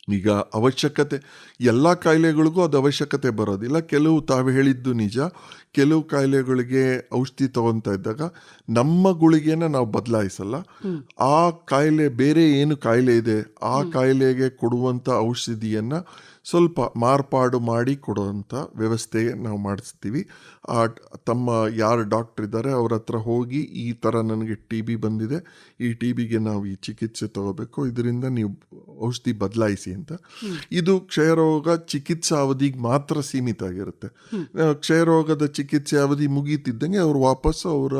ಈಗ ಅವಶ್ಯಕತೆ ಎಲ್ಲ ಕಾಯಿಲೆಗಳಿಗೂ ಅದು ಅವಶ್ಯಕತೆ ಬರೋದಿಲ್ಲ. ಕೆಲವು ತಾವು ಹೇಳಿದ್ದು ನಿಜ. ಕೆಲವು ಕಾಯಿಲೆಗಳಿಗೆ ಔಷಧಿ ತಗೊತಾ ಇದ್ದಾಗ ನಮ್ಮ ಗುಳಿಗೆನ ನಾವು ಬದಲಾಯಿಸಲ್ಲ. ಆ ಕಾಯಿಲೆ ಬೇರೆ ಏನು ಕಾಯಿಲೆ ಇದೆ ಆ ಕಾಯಿಲೆಗೆ ಕೊಡುವಂಥ ಔಷಧಿಯನ್ನ ಸ್ವಲ್ಪ ಮಾರ್ಪಾಡು ಮಾಡಿ ಕೊಡುವಂಥ ವ್ಯವಸ್ಥೆ ನಾವು ಮಾಡಿಸ್ತೀವಿ. ಆ ತಮ್ಮ ಯಾರು ಡಾಕ್ಟರ್ ಇದ್ದಾರೆ ಅವ್ರ ಹತ್ರ ಹೋಗಿ ಈ ಥರ ನನಗೆ ಟಿ ಬಿ ಬಂದಿದೆ ಈ ಟಿ ಬಿಗೆ ನಾವು ಈ ಚಿಕಿತ್ಸೆ ತಗೋಬೇಕು ಇದರಿಂದ ನೀವು ಔಷಧಿ ಬದಲಾಯಿಸಿ ಅಂತ. ಇದು ಕ್ಷಯರೋಗ ಚಿಕಿತ್ಸಾ ಅವಧಿಗೆ ಮಾತ್ರ ಸೀಮಿತ ಆಗಿರುತ್ತೆ. ಕ್ಷಯರೋಗದ ಚಿಕಿತ್ಸೆ ಅವಧಿ ಮುಗೀತಿದ್ದಂಗೆ ಅವ್ರು ವಾಪಸ್ ಅವರ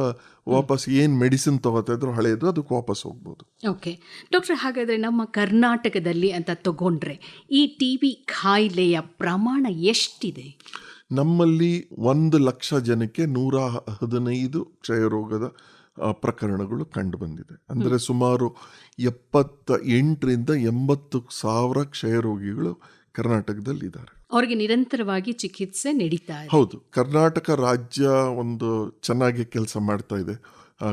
ವಾಪಸ್ ಏನು ಮೆಡಿಸಿನ್ ತಗೋತಾ ಇದ್ರು ಹಳೆಯದು ಅದಕ್ಕೆ ವಾಪಸ್ ಹೋಗ್ಬೋದು. ಓಕೆ ಡಾಕ್ಟರ್ ಹಾಗಾದರೆ ನಮ್ಮ ಕರ್ನಾಟಕದಲ್ಲಿ ಅಂತ ತಗೊಂಡ್ರೆ ಈ ಟಿ ಬಿ ಖಾಯಿಲೆಯ ಪ್ರಮಾಣ ಎಷ್ಟಿದೆ? ನಮ್ಮಲ್ಲಿ ಒಂದು ಲಕ್ಷ ಜನಕ್ಕೆ ನೂರ ಹದಿನೈದು ಕ್ಷಯರೋಗದ ಪ್ರಕರಣಗಳು ಕಂಡು ಬಂದಿದೆ. ಅಂದರೆ ಸುಮಾರು ಎಪ್ಪತ್ತ ಎಂಟರಿಂದ ಎಂಬತ್ತು ಸಾವಿರ ಕ್ಷಯರೋಗಿಗಳು ಕರ್ನಾಟಕದಲ್ಲಿ ಇದ್ದಾರೆ ಅವರಿಗೆ ನಿರಂತರವಾಗಿ ಚಿಕಿತ್ಸೆ ನಡೀತಾ ಇದೆ. ಹೌದು. ಕರ್ನಾಟಕ ರಾಜ್ಯ ಒಂದು ಚೆನ್ನಾಗಿ ಕೆಲಸ ಮಾಡ್ತಾ ಇದೆ.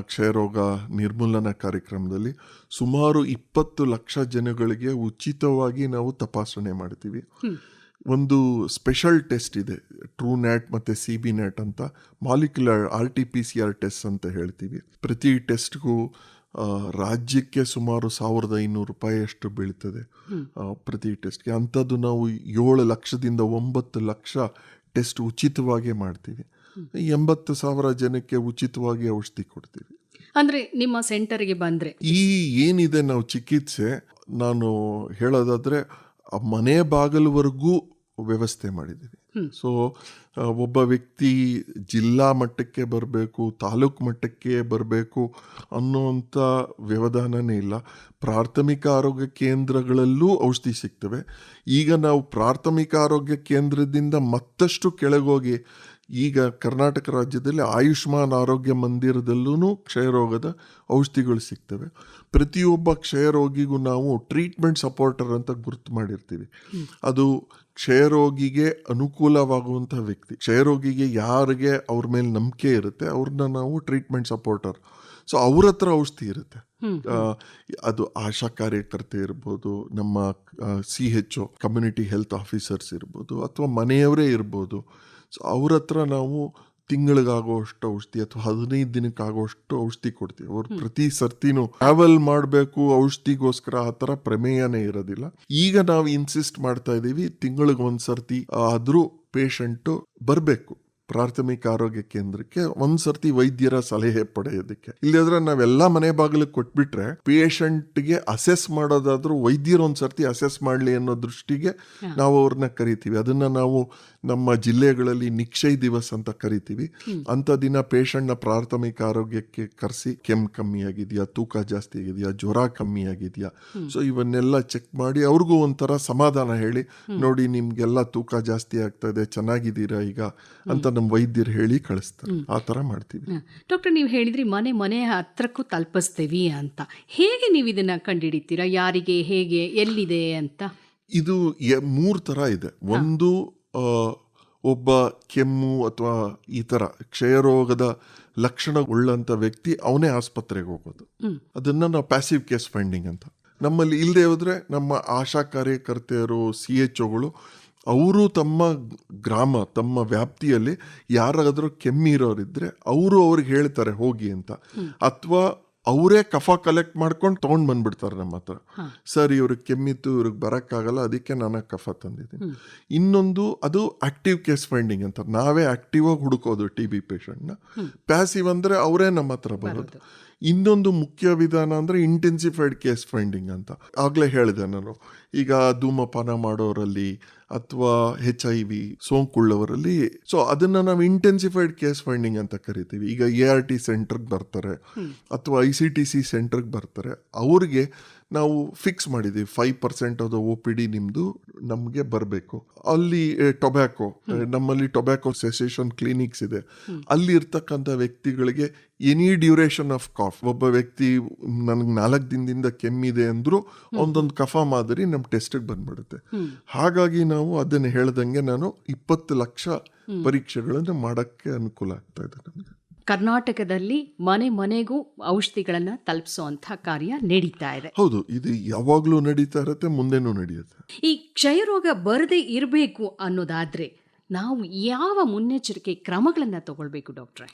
ಕ್ಷಯರೋಗ ನಿರ್ಮೂಲನಾ ಕಾರ್ಯಕ್ರಮದಲ್ಲಿ ಸುಮಾರು ಇಪ್ಪತ್ತು ಲಕ್ಷ ಜನಗಳಿಗೆ ಉಚಿತವಾಗಿ ನಾವು ತಪಾಸಣೆ ಮಾಡ್ತೀವಿ. ಒಂದು ಸ್ಪೆಷಲ್ ಟೆಸ್ಟ್ ಇದೆ. ಟ್ರೂ ನ್ಯಾಟ್ ಮತ್ತು ಸಿ ಬಿ ನ್ಯಾಟ್ ಅಂತ. Molecular R T P C R test ಅಂತ ಹೇಳ್ತೀವಿ. ಪ್ರತಿ ಟೆಸ್ಟ್ಗೂ ರಾಜ್ಯಕ್ಕೆ ಸುಮಾರು ಸಾವಿರದ ಐನೂರು ರೂಪಾಯಿಯಷ್ಟು ಬೀಳ್ತದೆ ಪ್ರತಿ ಟೆಸ್ಟ್ಗೆ ಅಂಥದ್ದು ನಾವು ಏಳು ಲಕ್ಷದಿಂದ ಒಂಬತ್ತು ಲಕ್ಷ ಟೆಸ್ಟ್ ಉಚಿತವಾಗಿ ಮಾಡ್ತೀವಿ. ಎಂಬತ್ತು ಸಾವಿರ ಜನಕ್ಕೆ ಉಚಿತವಾಗಿ ಔಷಧಿ ಕೊಡ್ತೀವಿ. ಅಂದ್ರೆ ನಿಮ್ಮ ಸೆಂಟರ್ಗೆ ಬಂದ್ರೆ. ಈ ಏನಿದೆ ನಾವು ಚಿಕಿತ್ಸೆ ನಾನು ಹೇಳೋದಾದ್ರೆ ಮನೆ ಬಾಗಿಲುವರೆಗೂ ವ್ಯವಸ್ಥೆ ಮಾಡಿದ್ದೀವಿ. ಸೊ ಒಬ್ಬ ವ್ಯಕ್ತಿ ಜಿಲ್ಲಾ ಮಟ್ಟಕ್ಕೆ ಬರಬೇಕು, ತಾಲೂಕು ಮಟ್ಟಕ್ಕೆ ಬರಬೇಕು ಅನ್ನೋವಂಥ ವ್ಯವಧಾನನೇ ಇಲ್ಲ. ಪ್ರಾಥಮಿಕ ಆರೋಗ್ಯ ಕೇಂದ್ರಗಳಲ್ಲೂ ಔಷಧಿ ಸಿಗ್ತವೆ. ಈಗ ನಾವು ಪ್ರಾಥಮಿಕ ಆರೋಗ್ಯ ಕೇಂದ್ರದಿಂದ ಮತ್ತಷ್ಟು ಕೆಳಗೋಗಿ ಈಗ ಕರ್ನಾಟಕ ರಾಜ್ಯದಲ್ಲಿ ಆಯುಷ್ಮಾನ್ ಆರೋಗ್ಯ ಮಂದಿರದಲ್ಲೂ ಕ್ಷಯರೋಗದ ಔಷಧಿಗಳು ಸಿಗ್ತವೆ. ಪ್ರತಿಯೊಬ್ಬ ಕ್ಷಯರೋಗಿಗೂ ನಾವು ಟ್ರೀಟ್ಮೆಂಟ್ ಸಪೋರ್ಟರ್ ಅಂತ ಗುರುತು ಮಾಡಿರ್ತೀವಿ. ಅದು ಕ್ಷಯರೋಗಿಗೆ ಅನುಕೂಲವಾಗುವಂಥ ವ್ಯಕ್ತಿ. ಕ್ಷಯರೋಗಿಗೆ ಯಾರಿಗೆ ಅವ್ರ ಮೇಲೆ ನಂಬಿಕೆ ಇರುತ್ತೆ ಅವ್ರನ್ನ ನಾವು ಟ್ರೀಟ್ಮೆಂಟ್ ಸಪೋರ್ಟರ್. ಸೊ ಅವ್ರ ಹತ್ರ ಔಷಧಿ ಇರುತ್ತೆ. ಅದು ಆಶಾ ಕಾರ್ಯಕರ್ತೆ ಇರ್ಬೋದು ನಮ್ಮ C H O community health officers ಇರ್ಬೋದು ಅಥವಾ ಮನೆಯವರೇ ಇರ್ಬೋದು. ಸೊ ಅವ್ರ ಹತ್ರ ನಾವು ತಿಂಗಳಿಗಾಗುವಷ್ಟು ಔಷಧಿ ಅಥವಾ ಹದಿನೈದು ದಿನಕ್ಕಾಗುವಷ್ಟು ಔಷಧಿ ಕೊಡ್ತೀವಿ. ಅವ್ರು ಪ್ರತಿ ಸರ್ತಿನೂ ಟ್ರಾವೆಲ್ ಮಾಡಬೇಕು ಔಷಧಿಗೋಸ್ಕರ ಆ ಥರ ಪ್ರಮೇಯನೇ ಇರೋದಿಲ್ಲ. ಈಗ ನಾವು ಇನ್ಸಿಸ್ಟ್ ಮಾಡ್ತಾ ಇದ್ದೀವಿ ತಿಂಗಳಿಗೆ ಒಂದು ಸರ್ತಿ ಆದರೂ ಪೇಷಂಟು ಬರಬೇಕು. ಪ್ರಾಥಮಿಕ ಆರೋಗ್ಯ ಕೇಂದ್ರಕ್ಕೆ ಒಂದ್ಸರ್ತಿ ವೈದ್ಯರ ಸಲಹೆ ಪಡೆಯೋದಕ್ಕೆ. ಇಲ್ಲದ್ರೆ ನಾವೆಲ್ಲ ಮನೆ ಬಾಗಿಲಿಗೆ ಕೊಟ್ಬಿಟ್ರೆ ಪೇಷಂಟ್ಗೆ ಅಸೆಸ್ ಮಾಡೋದಾದ್ರೂ ವೈದ್ಯರು ಒಂದ್ಸರ್ತಿ ಅಸೆಸ್ ಮಾಡಲಿ ಅನ್ನೋ ದೃಷ್ಟಿಗೆ ನಾವು ಅವ್ರನ್ನ ಕರಿತೀವಿ. ಅದನ್ನ ನಾವು ನಮ್ಮ ಜಿಲ್ಲೆಗಳಲ್ಲಿ ನಿಕ್ಷಯ್ ದಿವಸ್ ಅಂತ ಕರಿತೀವಿ. ಅಂತ ದಿನ ಪೇಷಂಟ್ನ ಪ್ರಾಥಮಿಕ ಆರೋಗ್ಯಕ್ಕೆ ಕರೆಸಿ ಕೆಮ್ ಕಮ್ಮಿ ಆಗಿದೆಯಾ ತೂಕ ಜಾಸ್ತಿ ಆಗಿದೆಯಾ ಜ್ವರ ಕಮ್ಮಿ ಆಗಿದೆಯಾ? ಸೊ ಇವನ್ನೆಲ್ಲ ಚೆಕ್ ಮಾಡಿ ಅವ್ರಿಗೂ ಒಂಥರ ಸಮಾಧಾನ ಹೇಳಿ ನೋಡಿ ನಿಮ್ಗೆಲ್ಲ ತೂಕ ಜಾಸ್ತಿ ಆಗ್ತಾ ಇದೆ ಚೆನ್ನಾಗಿದ್ದೀರಾ ಈಗ? ಅಂತ ನಮ್ಮ ವೈದ್ಯರು ಹೇಳಿ ಕಳಿಸ್ತಾರೆ. ಆ ಥರ ಮಾಡ್ತೀವಿ. ಡಾಕ್ಟರ್ ನೀವು ಹೇಳಿದ್ರಿ ಮನೆ ಮನೆ ಹತ್ರಕ್ಕೂ ತಲುಪಿಸ್ತೀವಿ ಅಂತ. ಹೇಗೆ ನೀವು ಇದನ್ನ ಕಂಡುಹಿಡಿತೀರಾ? ಯಾರಿಗೆ ಹೇಗೆ ಎಲ್ಲಿದೆ ಅಂತ? ಇದು ಮೂರು ಥರ ಇದೆ. ಒಂದು ಒಬ್ಬ ಕೆಮ್ಮು ಅಥವಾ ಈ ಥರ ಕ್ಷಯರೋಗದ ಲಕ್ಷಣ ಉಳ್ಳಂಥ ವ್ಯಕ್ತಿ ಅವನೇ ಆಸ್ಪತ್ರೆಗೆ ಹೋಗೋದು. ಅದನ್ನ ನಾವು ಪ್ಯಾಸಿವ್ ಕೇಸ್ ಫೈಂಡಿಂಗ್ ಅಂತ. ನಮ್ಮಲ್ಲಿ ಇಲ್ಲದೆ ಹೋದ್ರೆ ನಮ್ಮ ಆಶಾ ಕಾರ್ಯಕರ್ತೆಯರು ಸಿ ಎಚ್ ಒಗಳು ಅವರು ತಮ್ಮ ಗ್ರಾಮ ತಮ್ಮ ವ್ಯಾಪ್ತಿಯಲ್ಲಿ ಯಾರಾದರೂ ಕೆಮ್ಮಿರೋರಿದ್ರೆ ಅವರು ಅವ್ರಿಗೆ ಹೇಳ್ತಾರೆ ಹೋಗಿ ಅಂತ. ಅಥವಾ ಅವರೇ ಕಫ ಕಲೆಕ್ಟ್ ಮಾಡ್ಕೊಂಡು ತೊಗೊಂಡು ಬಂದ್ಬಿಡ್ತಾರೆ ನಮ್ಮ ಹತ್ರ. ಸರ್ ಇವ್ರಿಗೆ ಕೆಮ್ಮಿತ್ತು ಇವ್ರಿಗೆ ಬರೋಕ್ಕಾಗಲ್ಲ ಅದಕ್ಕೆ ನಾನು ಕಫ ತಂದಿದ್ದೀನಿ. ಇನ್ನೊಂದು ಅದು ಆಕ್ಟಿವ್ ಕೇಸ್ ಫೈಂಡಿಂಗ್ ಅಂತ. ನಾವೇ ಆಕ್ಟಿವ್ ಆಗಿ ಹುಡುಕೋದು ಟಿ ಬಿ ಪೇಷಂಟ್ನ ಪ್ಯಾಸಿವ್ ಅಂದರೆ ಅವರೇ ನಮ್ಮ ಹತ್ರ ಬರೋದು. ಇನ್ನೊಂದು ಮುಖ್ಯ ವಿಧಾನ ಅಂದರೆ ಇಂಟೆನ್ಸಿಫೈಡ್ ಕೇಸ್ ಫೈಂಡಿಂಗ್ ಅಂತ. ಆಗಲೇ ಹೇಳಿದೆ ನಾನು. ಈಗ ಧೂಮಪಾನ ಮಾಡೋರಲ್ಲಿ ಅಥವಾ ಹೆಚ್ ಐ ವಿ ಸೋಂಕುಳ್ಳವರಲ್ಲಿ ಸೊ ಅದನ್ನ ನಾವು ಇಂಟೆನ್ಸಿಫೈಡ್ ಕೇಸ್ ಫೈಂಡಿಂಗ್ ಅಂತ ಕರಿತೀವಿ. ಈಗ ಎ ಆರ್ ಟಿ ಸೆಂಟ್ರಿಗೆ ಬರ್ತಾರೆ ಅಥವಾ ಐ ಸಿ ಟಿ ಸಿ ಸೆಂಟರ್ಗೆ ಬರ್ತಾರೆ. ಅವ್ರಿಗೆ ನಾವು ಫಿಕ್ಸ್ ಮಾಡಿದ್ದೀವಿ. Five percent of O P D ನಿಮ್ಮದು ನಮಗೆ ಬರಬೇಕು. ಅಲ್ಲಿ ಟೊಬ್ಯಾಕೋ ನಮ್ಮಲ್ಲಿ ಟೊಬ್ಯಾಕೋ ಸೆಸೇಷನ್ ಕ್ಲಿನಿಕ್ಸ್ ಇದೆ. ಅಲ್ಲಿ ಇರ್ತಕ್ಕಂಥ ವ್ಯಕ್ತಿಗಳಿಗೆ ಎನಿ ಡ್ಯೂರೇಷನ್ ಆಫ್ ಕಾಫ್ ಒಬ್ಬ ವ್ಯಕ್ತಿ ನನಗೆ ನಾಲ್ಕು ದಿನದಿಂದ ಕೆಮ್ಮಿದೆ ಅಂದರೂ ಒಂದೊಂದು ಕಫ ಮಾದರಿ ನಮ್ಮ ಟೆಸ್ಟಿಗೆ ಬಂದ್ಬಿಡುತ್ತೆ. ಹಾಗಾಗಿ ನಾವು ಅದನ್ನು ಹೇಳ್ದಂಗೆ ನಾನು ಇಪ್ಪತ್ತು ಲಕ್ಷ ಪರೀಕ್ಷೆಗಳನ್ನು ಮಾಡೋಕ್ಕೆ ಅನುಕೂಲ ಆಗ್ತಾ ಇದೆ ನಮಗೆ. ಕರ್ನಾಟಕದಲ್ಲಿ ಮನೆ ಮನೆಗೂ ಔಷಧಿಗಳನ್ನ ತಲುಪಿಸುವಂತ ಕಾರ್ಯ ನಡೀತಾ ಇದೆ. ಹೌದು ಇದು ಯಾವಾಗಲೂ ನಡೀತಾ ಇರುತ್ತೆ ಮುಂದೆನೂ ನಡೆಯುತ್ತೆ. ಈ ಕ್ಷಯರೋಗ ಬರದೇ ಇರಬೇಕು ಅನ್ನೋದಾದ್ರೆ ನಾವು ಯಾವ ಮುನ್ನೆಚ್ಚರಿಕೆ ಕ್ರಮಗಳನ್ನ ತಗೊಳ್ಬೇಕು ಡಾಕ್ಟ್ರೆ?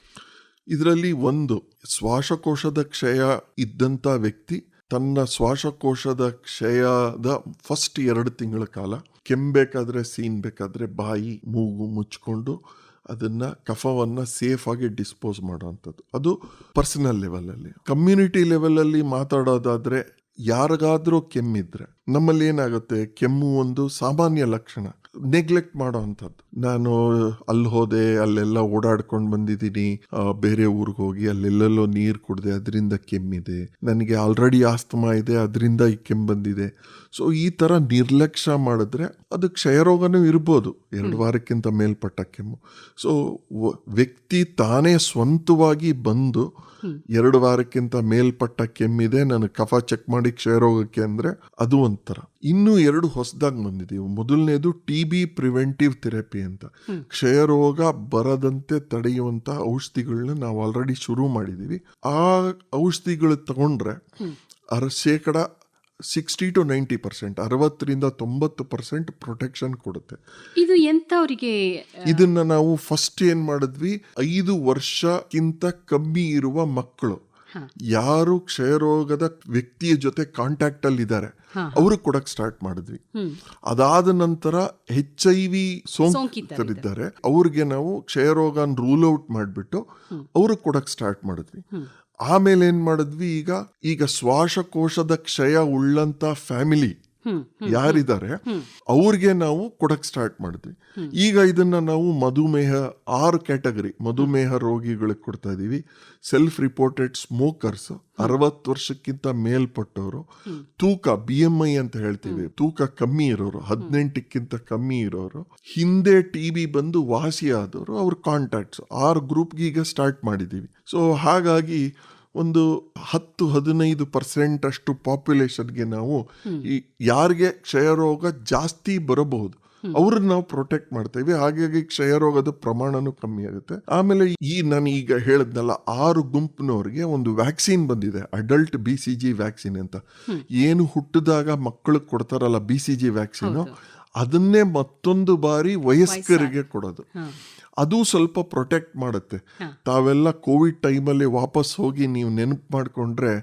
ಇದರಲ್ಲಿ ಒಂದು ಶ್ವಾಸಕೋಶದ ಕ್ಷಯ ಇದ್ದಂಥ ವ್ಯಕ್ತಿ ತನ್ನ ಶ್ವಾಸಕೋಶದ ಕ್ಷಯದ ಫಸ್ಟ್ ಎರಡು ತಿಂಗಳ ಕಾಲ ಕೆಮ್ಮಬೇಕಾದ್ರೆ ಸೀನ್ ಬೇಕಾದ್ರೆ ಬಾಯಿ ಮೂಗು ಮುಚ್ಕೊಂಡು ಅದನ್ನ ಕಫವನ್ನ ಸೇಫ್ ಆಗಿ ಡಿಸ್ಪೋಸ್ ಮಾಡುವಂಥದ್ದು ಅದು ಪರ್ಸನಲ್ ಲೆವೆಲಲ್ಲಿ ಕಮ್ಯುನಿಟಿ ಲೆವೆಲಲ್ಲಿ ಮಾತಾಡೋದಾದ್ರೆ ಯಾರಿಗಾದರೂ ಕೆಮ್ಮಿದ್ರೆ ನಮ್ಮಲ್ಲಿ ಏನಾಗುತ್ತೆ ಕೆಮ್ಮು ಒಂದು ಸಾಮಾನ್ಯ ಲಕ್ಷಣ. ನೆಗ್ಲೆಕ್ಟ್ ಮಾಡೋ ಅಂಥದ್ದು ನಾನು ಅಲ್ಲಿ ಹೋದೆ ಅಲ್ಲೆಲ್ಲ ಓಡಾಡ್ಕೊಂಡು ಬಂದಿದ್ದೀನಿ. ಬೇರೆ ಊರಿಗೆ ಹೋಗಿ ಅಲ್ಲೆಲ್ಲೆಲ್ಲೋ ನೀರು ಕುಡ್ದೆ ಅದರಿಂದ ಕೆಮ್ಮಿದೆ. ನನಗೆ ಆಲ್ರೆಡಿ ಆಸ್ತಮಾ ಇದೆ ಅದರಿಂದ ಈ ಕೆಮ್ಮು ಬಂದಿದೆ. ಸೊ ಈ ಥರ ನಿರ್ಲಕ್ಷ್ಯ ಮಾಡಿದ್ರೆ ಅದು ಕ್ಷಯರೋಗನೂ ಇರ್ಬೋದು. ಎರಡು ವಾರಕ್ಕಿಂತ ಮೇಲ್ಪಟ್ಟ ಕೆಮ್ಮು. ಸೊ ವ್ಯಕ್ತಿ ತಾನೇ ಸ್ವಂತವಾಗಿ ಬಂದು ಎರಡು ವಾರಕ್ಕಿಂತ ಮೇಲ್ಪಟ್ಟ ಕೆಮ್ಮಿದೆ. ನಾನು ಕಫ ಚೆಕ್ ಮಾಡಿ ಕ್ಷಯರೋಗಕ್ಕೆ ಅಂದರೆ ಅದು ಒಂಥರ. ಇನ್ನು ಎರಡು ಹೊಸದಾಗಿ ಬಂದಿದೀವಿ ಮೊದಲನೇದು ಟಿ ಬಿ ಪ್ರಿವೆಂಟಿವ್ ಥೆರಪಿ ಅಂತ. ಕ್ಷಯರೋಗ ಬರದಂತೆ ತಡೆಯುವಂತಹ ಔಷಧಿಗಳನ್ನ ನಾವು ಆಲ್ರೆಡಿ ಶುರು ಮಾಡಿದ್ದೀವಿ ಆ ಔಷಧಿಗಳು ತಗೊಂಡ್ರೆ ಅರ ಶೇಕಡ ಸಿಕ್ಸ್ಟಿ ಟು ನೈಂಟಿ ಪರ್ಸೆಂಟ್ ಅರವತ್ತರಿಂದ ತೊಂಬತ್ತು ಪರ್ಸೆಂಟ್ ಪ್ರೊಟೆಕ್ಷನ್ ಕೊಡುತ್ತೆ. ಇದು ಎಂಥವರಿಗೆ ಇದನ್ನ ನಾವು ಫಸ್ಟ್ ಏನ್ ಮಾಡಿದ್ವಿ? ಐದು ವರ್ಷಕ್ಕಿಂತ ಕಮ್ಮಿ ಇರುವ ಮಕ್ಕಳು ಯಾರು ಕ್ಷಯರೋಗದ ವ್ಯಕ್ತಿಯ ಜೊತೆ ಕಾಂಟ್ಯಾಕ್ಟ್ ಅಲ್ಲಿ ಇದ್ದಾರೆ ಅವರು ಕೊಡಕ್ ಸ್ಟಾರ್ಟ್ ಮಾಡಿದ್ವಿ. ಅದಾದ ನಂತರ ಹೆಚ್ ಐ ವಿ ಸೋಂಕಿತರಿದ್ದಾರೆ. ಅವ್ರಿಗೆ ನಾವು ಕ್ಷಯರೋಗ ರೂಲ್ ಔಟ್ ಮಾಡಿಬಿಟ್ಟು ಅವ್ರಿಗೆ ಕೊಡಕ್ ಸ್ಟಾರ್ಟ್ ಮಾಡಿದ್ವಿ. ಆಮೇಲೆ ಏನ್ ಮಾಡಿದ್ವಿ ಈಗ ಈಗ ಶ್ವಾಸಕೋಶದ ಕ್ಷಯ ಉಳ್ಳಂತ ಫ್ಯಾಮಿಲಿ ಯಾರಿದ್ದಾರೆ? ಅವ್ರಿಗೆ ನಾವು ಕೊಡಕ್ ಸ್ಟಾರ್ಟ್ ಮಾಡಿದ್ವಿ ಈಗ ಇದನ್ನ ನಾವು ಮಧುಮೇಹ ಆರು ಕ್ಯಾಟಗರಿ ಮಧುಮೇಹ ರೋಗಿಗಳಿಗೆ ಕೊಡ್ತಾ ಇದೀವಿ. ಸೆಲ್ಫ್ ರಿಪೋರ್ಟೆಡ್ ಸ್ಮೋಕರ್ಸ್ ಅರವತ್ತು ವರ್ಷಕ್ಕಿಂತ ಮೇಲ್ಪಟ್ಟವರು. ತೂಕ ಬಿ ಎಂ ಐ ಅಂತ ಹೇಳ್ತೀವಿ. ತೂಕ ಕಮ್ಮಿ ಇರೋರು ಹದಿನೆಂಟಕ್ಕಿಂತ ಕಮ್ಮಿ ಇರೋರು. ಹಿಂದೆ ಟಿ ಬಿ ಬಂದು ವಾಸಿ ಆದವರು ಅವ್ರ ಕಾಂಟ್ಯಾಕ್ಟ್ಸ್ ಆರು ಗ್ರೂಪ್ಗೆ ಈಗ ಸ್ಟಾರ್ಟ್ ಮಾಡಿದ್ದೀವಿ ಸೊ ಹಾಗಾಗಿ ಒಂದು ಹತ್ತು ಹದಿನೈದು ಪರ್ಸೆಂಟ್ ಅಷ್ಟು ಪಾಪ್ಯುಲೇಷನ್ಗೆ ನಾವು ಈ ಯಾರಿಗೆ ಕ್ಷಯರೋಗ ಜಾಸ್ತಿ ಬರಬಹುದು ಅವ್ರನ್ನ ನಾವು ಪ್ರೊಟೆಕ್ಟ್ ಮಾಡ್ತೇವೆ. ಹಾಗಾಗಿ ಕ್ಷಯರೋಗದ ಪ್ರಮಾಣನೂ ಕಮ್ಮಿ ಆಗುತ್ತೆ. ಆಮೇಲೆ ಈ ನಾನು ಈಗ ಹೇಳಿದ್ನಲ್ಲ ಆರು ಗುಂಪಿನವ್ರಿಗೆ ಒಂದು ವ್ಯಾಕ್ಸಿನ್ ಬಂದಿದೆ adult B C G vaccine ಅಂತ. ಏನು ಹುಟ್ಟಿದಾಗ ಮಕ್ಕಳು ಕೊಡ್ತಾರಲ್ಲ ಬಿ ಸಿ ಜಿ ವ್ಯಾಕ್ಸಿನ್ ಅದನ್ನೇ ಮತ್ತೊಂದು ಬಾರಿ ವಯಸ್ಕರಿಗೆ ಕೊಡೋದು. ಅದು ಸ್ವಲ್ಪ ಪ್ರೊಟೆಕ್ಟ್ ಮಾಡುತ್ತೆ. ತಾವೆಲ್ಲ ಕೋವಿಡ್ ಟೈಮಲ್ಲಿ ವಾಪಸ್ ಹೋಗಿ ನೀವು ನೆನಪು ಮಾಡಿಕೊಂಡ್ರೆ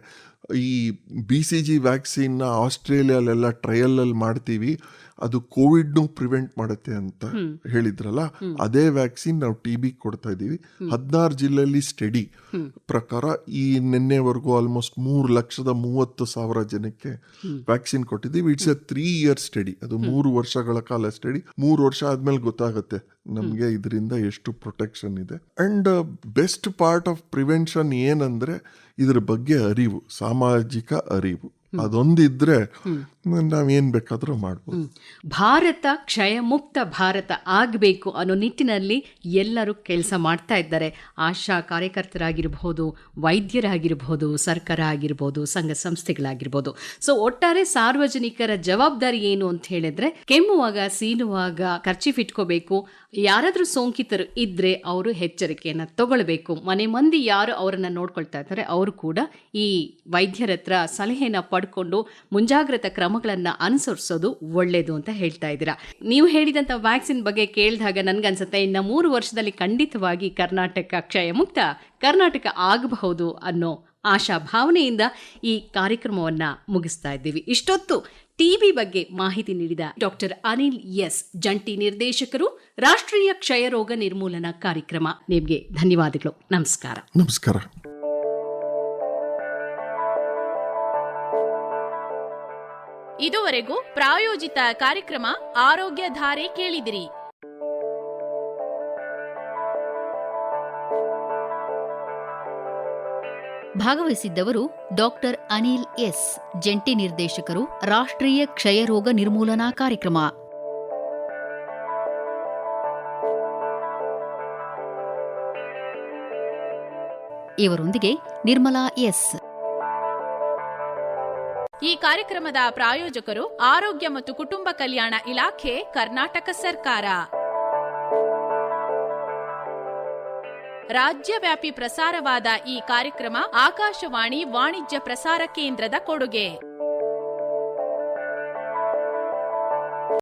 ಈ ಬಿ ಸಿ ಜಿ ವ್ಯಾಕ್ಸಿನ್ನ ಆಸ್ಟ್ರೇಲಿಯಲ್ಲೆಲ್ಲ ಟ್ರಯಲಲ್ಲಿ ಮಾಡ್ತೀವಿ. ಅದು ಕೋವಿಡ್ನು ಪ್ರಿವೆಂಟ್ ಮಾಡುತ್ತೆ ಅಂತ ಹೇಳಿದ್ರಲ್ಲ ಅದೇ ವ್ಯಾಕ್ಸಿನ್ ನಾವು ಟಿ ಬಿ ಕೊಡ್ತಾ ಇದ್ದೀವಿ. ಹದಿನಾರು ಜಿಲ್ಲೆಯಲ್ಲಿ ಸ್ಟಡಿ ಪ್ರಕಾರ ಈ ನಿನ್ನೆವರೆಗೂ ಆಲ್ಮೋಸ್ಟ್ ಮೂರು ಲಕ್ಷದ ಮೂವತ್ತು ಸಾವಿರ ಜನಕ್ಕೆ ವ್ಯಾಕ್ಸಿನ್ ಕೊಟ್ಟಿದ್ದೀವಿ. It's a three year study ಅದು ಮೂರು ವರ್ಷಗಳ ಕಾಲ ಸ್ಟಡಿ ಮೂರು ವರ್ಷ ಆದ್ಮೇಲೆ ಗೊತ್ತಾಗುತ್ತೆ ನಮಗೆ ಇದರಿಂದ ಎಷ್ಟು ಪ್ರೊಟೆಕ್ಷನ್ ಇದೆ. And best part of prevention ಏನಂದ್ರೆ ಇದ್ರ ಬಗ್ಗೆ ಅರಿವು ಸಾಮಾಜಿಕ ಅರಿವು. ಅದೊಂದಿದ್ರೆ ನಾವೇನ್ ಬೇಕಾದ್ರೂ ಮಾಡ್ಬೋದು. ಭಾರತ ಕ್ಷಯ ಮುಕ್ತ ಭಾರತ ಆಗಬೇಕು ಅನ್ನೋ ನಿಟ್ಟಿನಲ್ಲಿ ಎಲ್ಲರೂ ಕೆಲಸ ಮಾಡ್ತಾ ಇದ್ದಾರೆ. ಆಶಾ ಕಾರ್ಯಕರ್ತರಾಗಿರ್ಬೋದು ವೈದ್ಯರಾಗಿರ್ಬೋದು ಸರ್ಕಾರ ಆಗಿರ್ಬೋದು ಸಂಘ ಸಂಸ್ಥೆಗಳಾಗಿರ್ಬೋದು. ಸೊ ಒಟ್ಟಾರೆ ಸಾರ್ವಜನಿಕರ ಜವಾಬ್ದಾರಿ ಏನು ಅಂತ ಹೇಳಿದ್ರೆ ಕೆಮ್ಮುವಾಗ ಸೀನುವಾಗ ಖರ್ಚಿಫ್ ಇಟ್ಕೋಬೇಕು. ಯಾರಾದ್ರೂ ಸೋಂಕಿತರು ಇದ್ರೆ ಅವರು ಎಚ್ಚರಿಕೆಯನ್ನ ತಗೊಳ್ಬೇಕು. ಮನೆ ಮಂದಿ ಯಾರು ಅವರನ್ನ ನೋಡ್ಕೊಳ್ತಾ ಇದ್ದಾರೆ ಅವರು ಕೂಡ ಈ ವೈದ್ಯರ ಹತ್ರ ಸಲಹೆನ ಪಡ್ಕೊಂಡು ಮುಂಜಾಗ್ರತಾ ಕ್ರಮಗಳನ್ನ ಅನುಸರಿಸೋದು ಒಳ್ಳೇದು ಅಂತ ಹೇಳ್ತಾ ಇದ್ದೀರಾ. ನೀವು ಹೇಳಿದಂತ ವ್ಯಾಕ್ಸಿನ್ ಬಗ್ಗೆ ಕೇಳಿದಾಗ ನನ್ಗನ್ಸುತ್ತೆ, ಇನ್ನ ಮೂರು ವರ್ಷದಲ್ಲಿ ಖಂಡಿತವಾಗಿ ಕರ್ನಾಟಕ ಕ್ಷಯ ಮುಕ್ತ ಕರ್ನಾಟಕ ಆಗಬಹುದು ಅನ್ನೋ ಆಶಾ ಭಾವನೆಯಿಂದ ಈ ಕಾರ್ಯಕ್ರಮವನ್ನ ಮುಗಿಸ್ತಾ ಇದ್ದೀವಿ. ಇಷ್ಟೊತ್ತು ಟಿಬಿ ಬಗ್ಗೆ ಮಾಹಿತಿ ನೀಡಿದ ಡಾಕ್ಟರ್ ಅನಿಲ್ ಎಸ್ ಜಂಟಿ ನಿರ್ದೇಶಕರು, ರಾಷ್ಟ್ರೀಯ ಕ್ಷಯರೋಗ ನಿರ್ಮೂಲನಾ ಕಾರ್ಯಕ್ರಮ. ನಿಮಗೆ ಧನ್ಯವಾದಗಳು. ನಮಸ್ಕಾರ. ನಮಸ್ಕಾರ. ಇದುವರೆಗೂ ಪ್ರಾಯೋಜಿತ ಕಾರ್ಯಕ್ರಮ ಆರೋಗ್ಯ ಧಾರೆ ಕೇಳಿದಿರಿ. ಭಾಗವಹಿಸಿದ್ದವರು ಡಾಕ್ಟರ್ ಅನಿಲ್ ಎಸ್, ಜಂಟಿ ನಿರ್ದೇಶಕರು ರಾಷ್ಟ್ರೀಯ ಕ್ಷಯರೋಗ ನಿರ್ಮೂಲನಾ ಕಾರ್ಯಕ್ರಮ. ಇವರೊಂದಿಗೆ ನಿರ್ಮಲಾ ಎಸ್. ಈ ಕಾರ್ಯಕ್ರಮದ ಪ್ರಾಯೋಜಕರು ಆರೋಗ್ಯ ಮತ್ತು ಕುಟುಂಬ ಕಲ್ಯಾಣ ಇಲಾಖೆ, ಕರ್ನಾಟಕ ಸರ್ಕಾರ. ರಾಜ್ಯವ್ಯಾಪಿ ಪ್ರಸಾರವಾದ ಈ ಕಾರ್ಯಕ್ರಮ ಆಕಾಶವಾಣಿ ವಾಣಿಜ್ಯ ಪ್ರಸಾರ ಕೇಂದ್ರದ ಕೊಡುಗೆ.